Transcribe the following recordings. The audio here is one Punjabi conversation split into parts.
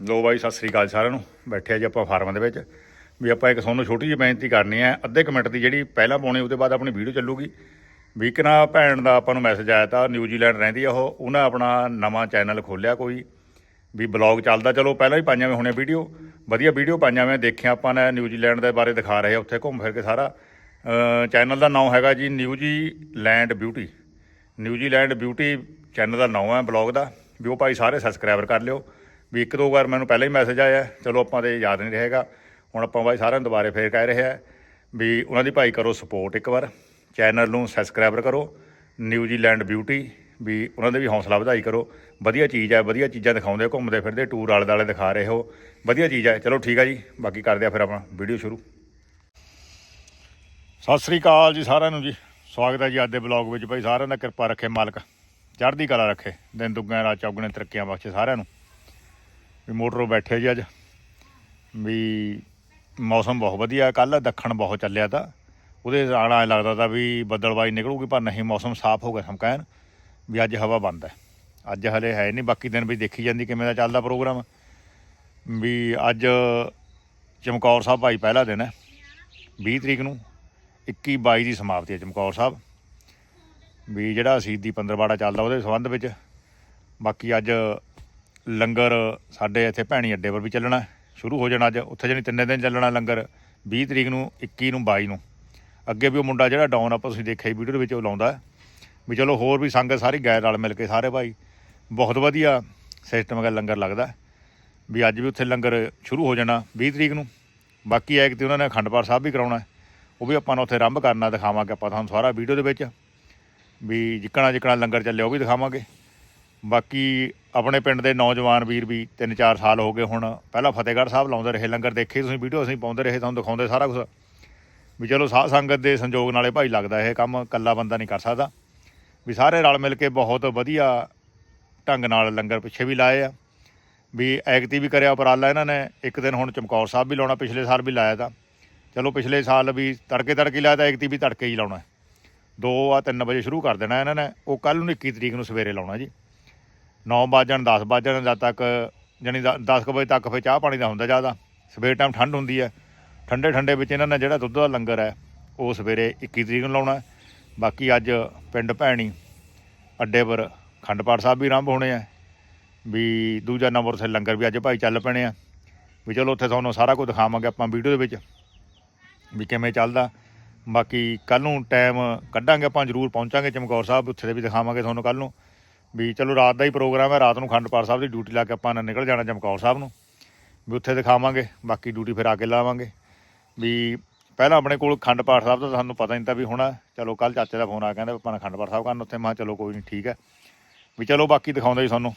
ਲੋ ਬਾਈ, ਸਤਿ ਸ੍ਰੀ ਅਕਾਲ ਸਾਰਿਆਂ ਨੂੰ। ਬੈਠੇ ਆ ਜੀ ਆਪਾਂ ਫਾਰਮ ਦੇ ਵਿੱਚ। ਵੀ ਆਪਾਂ ਇੱਕ ਤੁਹਾਨੂੰ ਛੋਟੀ ਜਿਹੀ ਬੇਨਤੀ ਕਰਨੀ ਹੈ, ਅੱਧੇ ਕੁ ਮਿੰਟ ਦੀ ਜਿਹੜੀ ਪਹਿਲਾਂ ਪਾਉਣੀ, ਉਹਦੇ ਬਾਅਦ ਆਪਣੀ ਵੀਡੀਓ ਚੱਲੂਗੀ। ਵੀ ਇੱਕ ਨਾ ਭੈਣ ਦਾ ਆਪਾਂ ਨੂੰ ਮੈਸੇਜ ਆਇਆ ਤਾਂ ਨਿਊਜ਼ੀਲੈਂਡ ਰਹਿੰਦੀ ਆ ਉਹ, ਉਹਨਾਂ ਆਪਣਾ ਨਵਾਂ ਚੈਨਲ ਖੋਲਿਆ ਕੋਈ। ਵੀ ਬਲੌਗ ਚੱਲਦਾ, ਚਲੋ ਪਹਿਲਾਂ ਵੀ ਪਾਈਆਂ ਵੇ ਹੁਣੇ ਵੀਡੀਓ। ਵਧੀਆ ਵੀਡੀਓ ਪਾਈਆਂ ਵੇ ਦੇਖਿਆ ਆਪਾਂ ਨੇ ਨਿਊਜ਼ੀਲੈਂਡ ਦੇ ਬਾਰੇ ਦਿਖਾ ਰਹੇ ਉੱਥੇ ਘੁੰਮ ਫਿਰ ਕੇ ਸਾਰਾ। ਚੈਨਲ ਦਾ ਨਾਮ ਹੈਗਾ ਜੀ New Zealand beauty New Zealand beauty channel ਦਾ ਨਾਮ ਹੈ ਬਲੌਗ ਦਾ। ਵੀ ਉਹ ਭਾਈ ਸਾਰੇ ਸਬਸਕ੍ਰਾਈਬਰ ਕਰ ਲਿਓ। ਵੀ ਇੱਕ ਦੋ ਵਾਰ ਮੈਨੂੰ ਪਹਿਲਾਂ ਹੀ ਮੈਸੇਜ ਆਇਆ, ਚਲੋ ਆਪਾਂ ਤੇ ਯਾਦ ਨਹੀਂ ਰਹੇਗਾ। ਹੁਣ ਆਪਾਂ ਬਾਈ ਸਾਰਿਆਂ ਨੂੰ ਦੁਬਾਰੇ ਫੇਰ ਕਹਿ ਰਹੇ ਆ ਵੀ ਉਹਨਾਂ ਦੀ ਭਾਈ ਕਰੋ ਸਪੋਰਟ ਇੱਕ ਵਾਰ। ਚੈਨਲ ਨੂੰ ਸਬਸਕ੍ਰਾਈਬਰ ਕਰੋ। ਨਿਊਜ਼ੀਲੈਂਡ ਬਿਊਟੀ ਵੀ ਉਹਨਾਂ ਦੇ ਵੀ ਹੌਸਲਾ ਵਧਾਈ ਕਰੋ। ਵਧੀਆ ਚੀਜ਼ ਹੈ, ਵਧੀਆ ਚੀਜ਼ਾਂ ਦਿਖਾਉਂਦੇ ਘੁੰਮਦੇ ਫਿਰਦੇ ਟੂਰ ਆਲੇ ਦਾਲੇ ਦਿਖਾ ਰਹੇ ਹੋ। ਵਧੀਆ ਚੀਜ਼ ਹੈ। ਚਲੋ ਠੀਕ ਆ ਜੀ, ਬਾਕੀ ਕਰਦੇ ਆ ਫਿਰ ਆਪਾਂ ਵੀਡੀਓ ਸ਼ੁਰੂ। ਸਤਿ ਸ੍ਰੀ ਅਕਾਲ ਜੀ ਸਾਰਿਆਂ ਨੂੰ ਜੀ। ਸਵਾਗਤ ਹੈ ਜੀ ਅੱਜ ਦੇ ਬਲੌਗ ਵਿੱਚ। ਭਾਈ ਸਾਰਿਆਂ ਦਾ ਕਿਰਪਾ ਰੱਖੇ ਮਾਲਕ। ਚੜ੍ਹਦੀ ਕਲਾ ਰੱਖੇ। ਦਿਨ ਦੁੱਗਿਆਂ ਰਾਤ ਚੌਗਣੇ ਤਰੱਕੀਆਂ ਬਖਸ਼ੇ ਸਾਰਿਆਂ ਨੂੰ। ਵੀ ਮੋਟਰੋਂ ਬੈਠੇ ਜੀ ਅੱਜ। ਵੀ ਮੌਸਮ ਬਹੁਤ ਵਧੀਆ ਕੱਲ ਦੱਖਣ ਬਹੁਤ ਚੱਲਿਆ ਤਾਂ। ਉਹਦੇ ਨਾਲ ਐਂ ਲੱਗਦਾ ਤਾਂ ਵੀ ਬੱਦਲਬਾਈ ਨਿਕਲੂਗੀ, ਪਰ ਨਹੀਂ, ਮੌਸਮ ਸਾਫ਼ ਹੋ ਗਿਆ ਸਮਕੈਨ ਵੀ ਅੱਜ ਹਵਾ ਬੰਦ ਹੈ। ਅੱਜ ਹਲੇ ਹੈ ਨਹੀਂ, ਬਾਕੀ ਦਿਨ ਵੀ ਦੇਖੀ ਜਾਂਦੀ ਕਿਵੇਂ ਦਾ ਚੱਲਦਾ ਪ੍ਰੋਗਰਾਮ। ਵੀ ਅੱਜ ਚਮਕੌਰ ਸਾਹਿਬ ਭਾਈ ਪਹਿਲਾ ਦਿਨ ਹੈ 20 ਤਰੀਕ ਨੂੰ। 21 22 ਦੀ ਸਮਾਪਤੀ ਹੈ ਚਮਕੌਰ ਸਾਹਿਬ। ਵੀ ਜਿਹੜਾ ਸ਼ਹੀਦੀ ਪੰਦਰਵਾੜਾ ਚੱਲਦਾ ਉਹਦੇ ਸੰਬੰਧ ਵਿੱਚ। ਬਾਕੀ ਅੱਜ ਲੰਗਰ ਸਾਡੇ ਇੱਥੇ ਭੈਣੀ ਅੱਡੇ ਪਰ ਵੀ ਚੱਲਣਾ ਸ਼ੁਰੂ ਹੋ ਜਾਣਾ ਅੱਜ, ਉੱਥੇ ਜਾਣੀ ਤਿੰਨੇ ਦਿਨ ਚੱਲਣਾ ਲੰਗਰ 20 ਤਰੀਕ ਨੂੰ 21 ਨੂੰ 22 ਨੂੰ। ਅੱਗੇ ਵੀ ਉਹ ਮੁੰਡਾ ਜਿਹੜਾ ਡਾਊਨ ਆਪਾਂ ਤੁਸੀਂ ਦੇਖਿਆ ਵੀਡੀਓ ਦੇ ਵਿੱਚ ਉਹ ਲਾਉਂਦਾ ਵੀ ਚਲੋ ਹੋਰ ਵੀ ਸੰਗਤ ਸਾਰੀ ਗੈਰ ਨਾਲ ਮਿਲ ਕੇ ਸਾਰੇ ਭਾਈ। ਬਹੁਤ ਵਧੀਆ ਸਿਸਟਮ ਹੈਗਾ, ਲੰਗਰ ਲੱਗਦਾ ਵੀ ਅੱਜ ਵੀ ਉੱਥੇ ਲੰਗਰ ਸ਼ੁਰੂ ਹੋ ਜਾਣਾ 20 ਤਰੀਕ ਨੂੰ। ਬਾਕੀ ਐ ਕਿ ਉਹਨਾਂ ਨੇ ਅਖੰਡ ਪਾਠ ਸਾਹਿਬ ਵੀ ਕਰਾਉਣਾ ਉਹ ਵੀ ਆਪਾਂ ਨੂੰ ਉੱਥੇ ਆਰੰਭ ਕਰਨਾ ਦਿਖਾਵਾਂਗੇ ਆਪਾਂ ਤੁਹਾਨੂੰ ਸਾਰਾ ਵੀਡੀਓ ਦੇ ਵਿੱਚ। ਵੀ ਜਿੱਕਣਾ ਜਿੱਕਣਾ ਲੰਗਰ ਚੱਲਿਆ ਉਹ ਵੀ ਦਿਖਾਵਾਂਗੇ। ਬਾਕੀ ਆਪਣੇ ਪਿੰਡ ਦੇ ਨੌਜਵਾਨ ਵੀਰ ਵੀ 3-4 ਸਾਲ ਹੋ ਗਏ ਹੁਣ। ਪਹਿਲਾਂ ਫਤਿਹਗੜ੍ਹ ਸਾਹਿਬ ਲਾਉਂਦੇ ਰਹੇ, ਲੰਗਰ ਦੇਖੇ ਤੁਸੀਂ ਵੀਡੀਓ ਅਸੀਂ ਪਾਉਂਦੇ ਰਹੇ, ਤੁਹਾਨੂੰ ਦਿਖਾਉਂਦੇ ਸਾਰਾ ਕੁਝ ਵੀ ਚਲੋ ਸਾਧ ਸੰਗਤ ਦੇ ਸੰਯੋਗ ਨਾਲੇ ਭਾਈ ਲੱਗਦਾ ਇਹ ਕੰਮ, ਇਕੱਲਾ ਬੰਦਾ ਨਹੀਂ ਕਰ ਸਕਦਾ। ਵੀ ਸਾਰੇ ਰਲ ਮਿਲ ਕੇ ਬਹੁਤ ਵਧੀਆ ਢੰਗ ਨਾਲ ਲੰਗਰ ਪਿੱਛੇ ਵੀ ਲਾਏ ਆ। ਵੀ ਐਗਤੀ ਵੀ ਕਰਿਆ ਉਪਰਾਲਾ ਇਹਨਾਂ ਨੇ, ਇੱਕ ਦਿਨ ਹੁਣ ਚਮਕੌਰ ਸਾਹਿਬ ਵੀ ਲਾਉਣਾ, ਪਿਛਲੇ ਸਾਲ ਵੀ ਲਾਇਆ ਤਾਂ। ਚਲੋ ਪਿਛਲੇ ਸਾਲ ਵੀ ਤੜਕੇ ਤੜਕੇ ਲਾਇਆ ਤਾਂ ਐਗਤੀ ਵੀ ਤੜਕੇ ਹੀ ਲਾਉਣਾ। 2 ਆ 3 ਵਜੇ ਸ਼ੁਰੂ ਕਰ ਦੇਣਾ ਇਹਨਾਂ ਨੇ, ਉਹ ਕੱਲ ਨੂੰ 21 ਤਰੀਕ ਨੂੰ ਸਵੇਰੇ ਲਾਉਣਾ ਜੀ। 9 ਵਜਣ 10 ਵਜਣ ਜਦ ਤੱਕ, ਜਾਣੀ 10 ਵਜੇ ਤੱਕ ਫਿਰ ਚਾਹ ਪਾਣੀ ਦਾ ਹੁੰਦਾ ਜ਼ਿਆਦਾ। ਸਵੇਰ ਟਾਈਮ ਠੰਡ ਹੁੰਦੀ ਹੈ। ਠੰਡੇ ਠੰਡੇ ਵਿੱਚ ਇਹਨਾਂ ਨੇ ਜਿਹੜਾ ਦੁੱਧ ਦਾ ਲੰਗਰ ਹੈ, ਉਹ ਸਵੇਰੇ 21 ਤਰੀਕ ਨੂੰ ਲਾਉਣਾ ਬਾਕੀ ਅੱਜ ਪਿੰਡ ਭੈਣੀ, ਅੱਡੇ ਪਰ ਖੰਡ ਪਾਠ ਸਾਹਿਬ ਵੀ ਆਰੰਭ ਹੋਣੇ ਆ। ਵੀ ਦੂਜਾ ਨੰਬਰ ਤੇ ਲੰਗਰ ਵੀ ਅੱਜ ਭਾਈ ਚੱਲ ਪੈਣੇ ਆ। ਵੀ ਚਲੋ ਉੱਥੇ ਤੁਹਾਨੂੰ ਸਾਰਾ ਕੁਝ ਦਿਖਾਵਾਂਗੇ ਆਪਾਂ ਵੀਡੀਓ ਦੇ ਵਿੱਚ, ਵੀ ਕਿਵੇਂ ਚੱਲਦਾ। ਬਾਕੀ ਕੱਲ ਨੂੰ ਟਾਈਮ ਕੱਢਾਂਗੇ ਆਪਾਂ, ਜ਼ਰੂਰ ਪਹੁੰਚਾਂਗੇ ਚਮਕੌਰ ਸਾਹਿਬ, ਉੱਥੇ ਦੇ ਵੀ ਦਿਖਾਵਾਂਗੇ ਤੁਹਾਨੂੰ ਕੱਲ ਨੂੰ। ਵੀ ਚਲੋ ਰਾਤ ਦਾ ਹੀ ਪ੍ਰੋਗਰਾਮ ਹੈ, ਰਾਤ ਨੂੰ ਖੰਡ ਪਾਠ ਸਾਹਿਬ ਦੀ ਡਿਊਟੀ ਲਾ ਕੇ ਆਪਾਂ ਨੇ ਨਿਕਲ ਜਾਣਾ ਚਮਕੌਰ ਸਾਹਿਬ ਨੂੰ। ਵੀ ਉੱਥੇ ਦਿਖਾਵਾਂਗੇ, ਬਾਕੀ ਡਿਊਟੀ ਫਿਰ ਆ ਕੇ ਲਾਵਾਂਗੇ। ਵੀ ਪਹਿਲਾਂ ਆਪਣੇ ਕੋਲ ਖੰਡ ਪਾਠ ਸਾਹਿਬ ਦਾ ਤੁਹਾਨੂੰ ਪਤਾ ਨਹੀਂ ਤਾਂ ਵੀ ਹੁਣ ਚਲੋ ਕੱਲ ਚਾਚੇ ਦਾ ਫੋਨ ਆ ਕਹਿੰਦਾ ਆਪਾਂ ਖੰਡ ਪਾਠ ਸਾਹਿਬ ਕਰਨ ਉੱਥੇ। ਮੈਂ ਕਿਹਾ ਚਲੋ ਕੋਈ ਨਹੀਂ, ਠੀਕ ਹੈ। ਵੀ ਚਲੋ ਬਾਕੀ ਦਿਖਾਉਂਦਾ ਜੀ ਤੁਹਾਨੂੰ,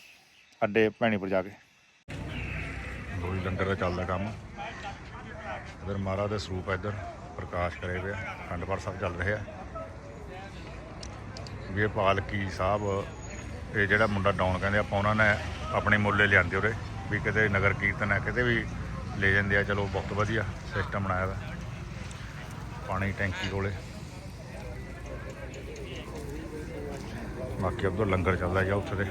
ਅੱਡੇ ਭੈਣੀਪੁਰ ਜਾ ਕੇ। ਲੋਈ ਲੰਗਰ ਦਾ ਚੱਲਦਾ ਕੰਮ। ਇਧਰ ਮਹਾਰਾਜ ਦੇ ਸਰੂਪ ਹੈ ਇੱਧਰ, ਪ੍ਰਕਾਸ਼ ਕਰੇ ਹੋਏ ਖੰਡ ਪਾਠ ਸਾਹਿਬ ਚੱਲ ਰਿਹਾ ਵੀ ਇਹ ਪਾਲਕੀ ਸਾਹਿਬ ਇਹ ਜਿਹੜਾ ਮੁੰਡਾ ਡਾਊਨ ਕਹਿੰਦੇ ਆਪਾਂ ਉਹਨਾਂ ਨੇ ਆਪਣੇ ਮੁੱਲੇ ਲਿਆਂਦੇ ਉਰੇ, ਵੀ ਕਿਤੇ ਨਗਰ ਕੀਰਤਨ ਹੈ, ਕਿਤੇ ਵੀ ਲੈ ਜਾਂਦੇ ਆ, ਚਲੋ ਬਹੁਤ ਵਧੀਆ ਸਿਸਟਮ ਬਣਾਇਆ ਵਾ। ਪਾਣੀ ਟੈਂਕੀ ਕੋਲੇ। ਬਾਕੀ ਉਧਰ ਲੰਗਰ ਚੱਲਦਾ ਜਾ ਉੱਥੇ ਦੇ।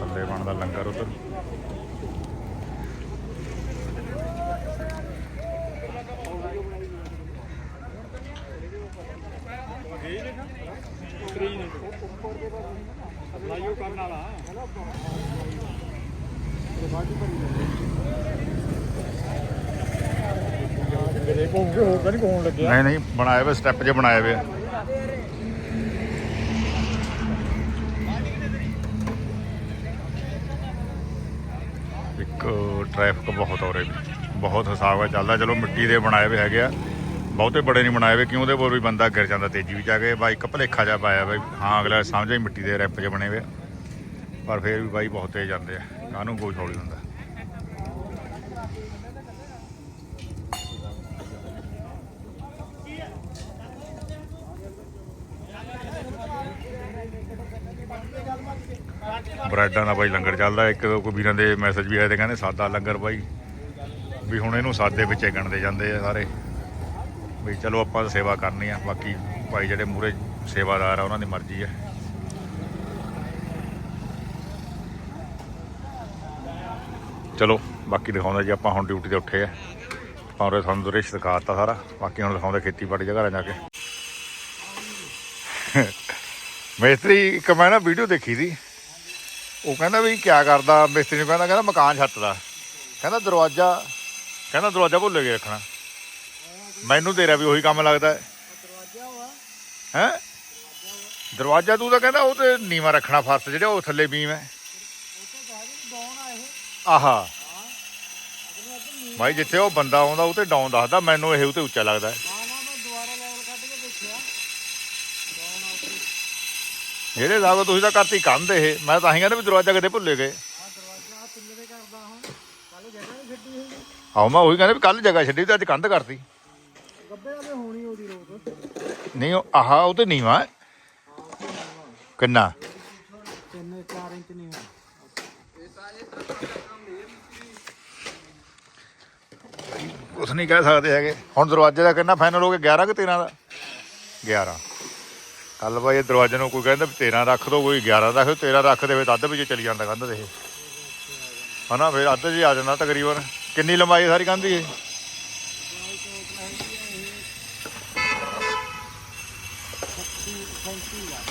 ਥੱਲੇ ਬਣਦਾ ਲੰਗਰ ਉਧਰ। ਨਹੀਂ ਨਹੀਂ, ਬਣਾਏ ਹੋਏ ਸਟੈਪ ਜੇ ਬਣਾਏ ਹੋਏ ਆ। ਇੱਕ ਟ੍ਰੈਫਿਕ ਬਹੁਤ ਹੋ ਰਹੀ ਬਹੁਤ ਹਿਸਾਬ ਹੈ ਚੱਲਦਾ। ਚਲੋ, ਮਿੱਟੀ ਦੇ ਬਣਾਏ ਹੋਏ ਹੈਗੇ ਆ। ਬਹੁਤੇ ਬੜੇ ਨਹੀਂ ਬਣਾਏ ਹੋਏ ਕਿਉਂ ਉਹਦੇ ਪਰ ਵੀ ਬੰਦਾ ਗਿਰ ਜਾਂਦਾ, ਤੇਜ਼ੀ ਵਿੱਚ ਆ ਕੇ। ਬਾਈ, ਇੱਕ ਭਲੇਖਾ ਜਿਹਾ ਪਾਇਆ ਬਾਈ ਹਾਂ, ਅਗਲਾ ਸਮਝਿਆ ਹੀ ਮਿੱਟੀ ਦੇ ਰੈਪ 'ਚ ਬਣੇ ਹੋਏ ਆ ਪਰ ਫਿਰ ਵੀ ਬਾਈ ਬਹੁਤ ਤੇਜ਼ ਜਾਂਦੇ ਆ। ਕਾਹਨੂੰ ਕੋਈ ਹੌਲੀ ਹੁੰਦਾ? ਬ੍ਰੈਡਾਂ ਦਾ ਬਾਈ ਲੰਗਰ ਚੱਲਦਾ। ਇੱਕ ਕੋਈ ਵੀਰਾਂ ਦੇ ਮੈਸੇਜ ਵੀ ਆਏ ਤੇ ਕਹਿੰਦੇ, ਸਾਦਾ ਲੰਗਰ ਬਾਈ। ਵੀ ਹੁਣ ਇਹਨੂੰ ਸਾਦੇ ਵਿੱਚ ਹੀ ਗਣਦੇ ਜਾਂਦੇ ਆ ਸਾਰੇ। ਵੀ ਚਲੋ ਆਪਾਂ ਤਾਂ ਸੇਵਾ ਕਰਨੀ ਆ, ਬਾਕੀ ਭਾਈ ਜਿਹੜੇ ਮੂਰੇ ਸੇਵਾਦਾਰ ਆ, ਉਹਨਾਂ ਦੀ ਮਰਜ਼ੀ ਆ। ਚਲੋ, ਬਾਕੀ ਦਿਖਾਉਂਦਾ ਜੀ, ਆਪਾਂ ਹੁਣ ਡਿਊਟੀ ਤੇ ਉੱਠੇ ਆ। ਆਪਾਂ ਉਰੇ ਤੁਹਾਨੂੰ ਦ੍ਰਿਸ਼ ਦਿਖਾਤਾ ਸਾਰਾ। ਬਾਕੀ ਹੁਣ ਦਿਖਾਉਂਦੇ ਖੇਤੀਬਾੜੀ ਜਗ੍ਹਾ ਜਾ ਕੇ। ਮਿਸਤਰੀ ਇੱਕ ਮੈਂ ਨਾ ਵੀਡੀਓ ਦੇਖੀ ਸੀ। ਉਹ ਕਹਿੰਦਾ ਵੀ ਕੀ ਕਰਦਾ, ਮਿਸਤਰੀ ਨੂੰ ਕਹਿੰਦਾ ਕਹਿੰਦਾ ਮਕਾਨ ਛੱਤ ਦਾ। ਕਹਿੰਦਾ ਦਰਵਾਜ਼ਾ ਕਹਿੰਦਾ ਦਰਵਾਜ਼ਾ ਭੁੱਲ ਕੇ ਰੱਖਣਾ। ਮੈਨੂੰ ਤੇਰਾ ਵੀ ਉਹੀ ਕੰਮ ਲੱਗਦਾ। ਹੈ? ਹੈ ਦਰਵਾਜ਼ਾ ਤੂੰ ਤਾਂ ਕਹਿੰਦਾ ਉਹ ਤੇ ਨੀਵਾ ਰੱਖਣਾ ਫਰਸ਼ ਜਿਹੜਾ ਉਹ ਥੱਲੇ ਬੀਮ ਹੈ। ਆਹਾ। ਭਾਈ ਜਿੱਥੇ ਉਹ ਬੰਦਾ ਆਉਂਦਾ, ਉਹ ਤੇ ਡਾਊਨ ਦੱਸਦਾ, ਮੈਨੂੰ ਇਹ ਉਹ ਤੇ ਉੱਚਾ ਲੱਗਦਾ। ਹੈ ਜਿਹੜੇ ਲਾਗੋ ਤੁਸੀਂ ਤਾਂ ਕਰਤੀ ਕੰਧ ਇਹ, ਮੈਂ ਤਾਂ ਹੀ ਕਹਿੰਦਾ ਵੀ ਦਰਵਾਜ਼ਾ ਕਿਤੇ ਭੁੱਲੇ ਗਏ। ਆਹ, ਮੈਂ ਉਹੀ ਕਹਿੰਦਾ ਵੀ ਕੱਲ ਜਗ੍ਹਾ ਛੱਡੀ ਤੇ ਅੱਜ ਕੰਧ ਕਰਤੀ। ਨਹੀਂ ਆਹ, ਉਹ ਤੇ ਨੀਵਾ ਹੈ। ਕਿੰਨਾ? ਤਿੰਨ 4 ਇੰਚ ਨਹੀਂ ਕੁਛ ਨਹੀਂ ਕਹਿ ਸਕਦੇ ਹੈਗੇ। ਹੁਣ ਦਰਵਾਜ਼ੇ ਦਾ ਕਿੰਨਾ ਫਾਈਨਲ ਹੋ ਗਿਆ? 11 ਕਿ 13 ਦਾ? 11 ਕੱਲ ਬਾਈ, ਇਹ ਦਰਵਾਜ਼ੇ ਨੂੰ ਕੋਈ ਕਹਿੰਦਾ ਵੀ 13 ਰੱਖ ਦੋ, ਕੋਈ 11 ਰੱਖ ਦੋ 13 ਰੱਖ ਦੇਵੇ ਤਾਂ ਅੱਧ ਵਿੱਚ ਚਲੀ ਜਾਂਦਾ ਕੰਧ ਦੇ ਹਨਾ, ਫਿਰ ਅੱਧ 'ਚ ਆ ਜਾਂਦਾ ਤਕਰੀਬਨ। ਕਿੰਨੀ ਲੰਬਾਈ ਹੈ ਸਾਰੀ ਕੰਧ ਦੀ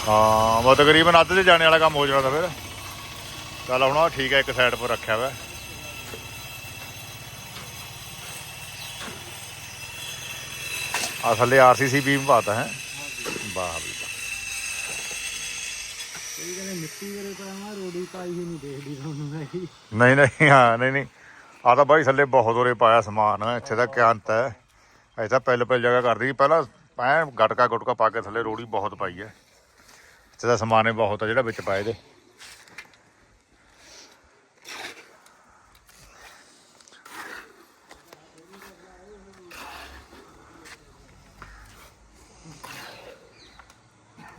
ਹਾਂ ਉਹ ਤਕਰੀਬਨ ਅੱਧ 'ਚ ਜਾਣੇ ਵਾਲਾ ਕੰਮ ਹੋ ਜਾਣਾ ਫਿਰ। ਚੱਲ ਹੁਣ ਠੀਕ ਹੈ, ਇੱਕ ਸਾਈਡ 'ਪਰ ਰੱਖਿਆ ਵਾ। ਆ ਥੱਲੇ ਆਰਸੀਸੀ ਬੀਮ ਪਾਤਾ ਹੈ। ਵਾਹ। ਇਹ ਕਹਿੰਦੇ ਮਿੱਟੀ ਵਾਲੇ ਪਾਵਾਂ ਰੋੜੀ ਪਾਈ ਹੀ ਨਹੀਂ ਦੇਖਦੀ ਤੁਹਾਨੂੰ ਭਾਈ ਨਹੀਂ ਨਹੀਂ, ਹਾਂ, ਨਹੀਂ ਨਹੀਂ। ਆ ਤਾਂ ਬਾਈ ਥੱਲੇ ਬਹੁਤ ਉਰੇ ਪਾਇਆ ਸਮਾਨ, ਇੱਥੇ ਦਾ ਕਿਆ ਅੰਤ ਹੈ। ਅਜੇ ਤਾਂ ਪਹਿਲ ਪਹਿਲ ਜਗ੍ਹਾ ਕਰਦੀ ਸੀ। ਪਹਿਲਾਂ ਐ ਗਟਕਾ ਗੁਟਕਾ ਪਾ ਕੇ ਥੱਲੇ ਰੋੜੀ ਬਹੁਤ ਪਾਈ ਹੈ। ਇੱਥੇ ਦਾ ਸਮਾਨ ਹੀ ਬਹੁਤ ਆ ਜਿਹੜਾ ਵਿੱਚ ਪਾਏ ਦੇ।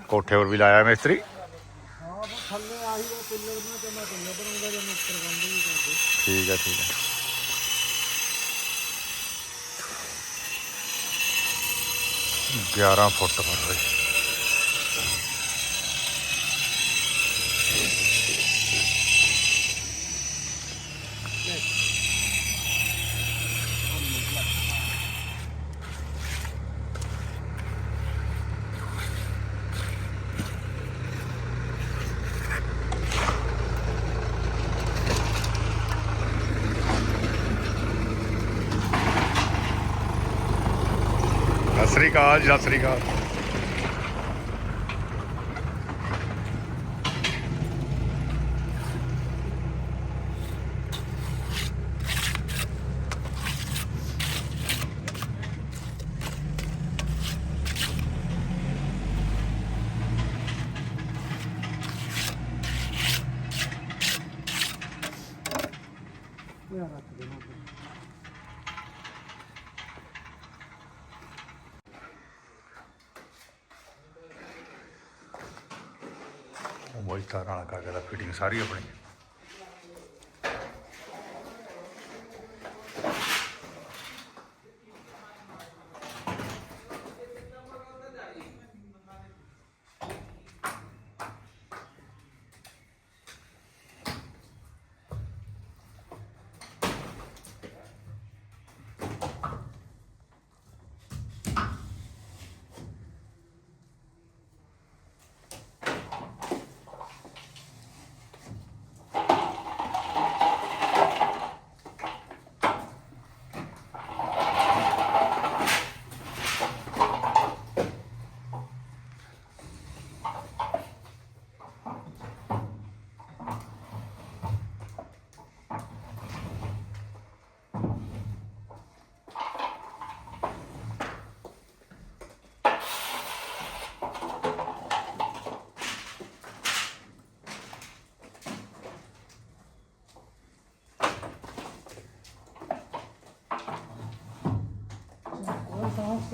ਕੋਠੇ 'ਤੇ ਵੀ ਲਾਇਆ ਮਿਸਤਰੀ ਹਾਂ ਬਸ ਥੱਲੇ ਆਹੀ ਦਾ ਪਿੱਲਰ ਬਣਾ ਤੇ ਮੈਂ ਪਿੱਲਰ ਬਣਾਉਂਦਾ ਜਾਂ ਮਿੱਤਰ ਬੰਦੇ ਵੀ ਕਰਦੇ ਠੀਕ ਹੈ ਠੀਕ ਹੈ ਗਿਆਰਾਂ ਫੁੱਟ ਬਣ ਰਹੀ ਅਕਾਲ ਜੀ ਸਤਿ ਸ੍ਰੀ ਅਕਾਲ ਇਹ ਰੱਖ ਦੇਣਾ ਉਹ ਮੋਈ ਤਾਰਾਂ ਵਾਲਾ ਕਰ ਦਾ ਫਿਟਿੰਗ ਸਾਰੀ ਆਪਣੀ।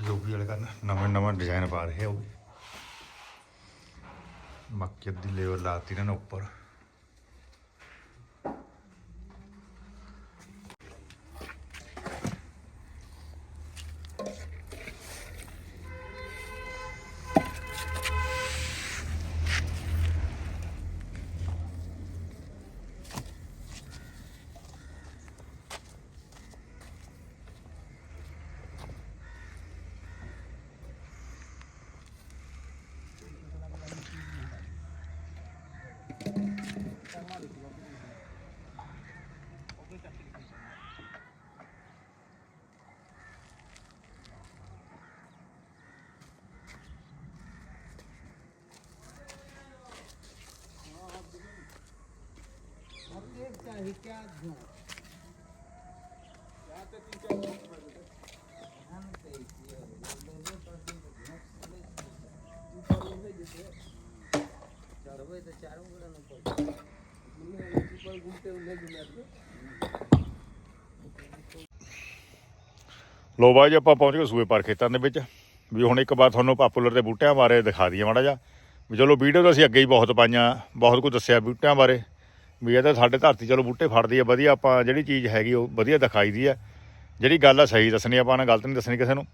ਲੱਗੇ ਪੀਓਪੀ ਵਾਲੇ ਕਰਨ, ਨਵੇਂ ਨਵਾਂ ਡਿਜ਼ਾਈਨ ਪਾ ਰਹੇ ਆ ਉਹ ਵੀ। ਮੱਕੀ ਦੀ ਲੇਵਰ ਲਾਤੀ ਇਹਨਾਂ ਨੇ ਉੱਪਰ। ਲੋ ਬਾਈ ਜੀ, ਆਪਾਂ ਪਹੁੰਚ ਗਏ ਸੂਏ ਪਰ ਖੇਤਾਂ ਦੇ ਵਿੱਚ। ਵੀ ਹੁਣ ਇੱਕ ਵਾਰ ਤੁਹਾਨੂੰ ਪਾਪੂਲਰ ਦੇ ਬੂਟਿਆਂ ਬਾਰੇ ਦਿਖਾ ਦਈਏ ਮਾੜਾ ਜਿਹਾ। ਵੀ ਚਲੋ ਵੀਡੀਓ ਤਾਂ ਅਸੀਂ ਅੱਗੇ ਹੀ ਬਹੁਤ ਪਾਈਆਂ, ਬਹੁਤ ਕੁਝ ਦੱਸਿਆ ਬੂਟਿਆਂ ਬਾਰੇ। ਵੀ ਇਹ ਤਾਂ ਸਾਡੇ ਧਰਤੀ ਚਲੋ ਬੂਟੇ ਫੜਦੀ ਆ, ਵਧੀਆ ਆਪਾਂ ਜਿਹੜੀ ਚੀਜ਼ ਹੈਗੀ ਉਹ ਵਧੀਆ ਦਿਖਾਈ ਦੀ ਆ। ਜਿਹੜੀ ਗੱਲ ਆ ਸਹੀ ਦੱਸਣੀ, ਆਪਾਂ ਨੇ ਗਲਤ ਨਹੀਂ ਦੱਸਣੀ ਕਿਸੇ ਨੂੰ।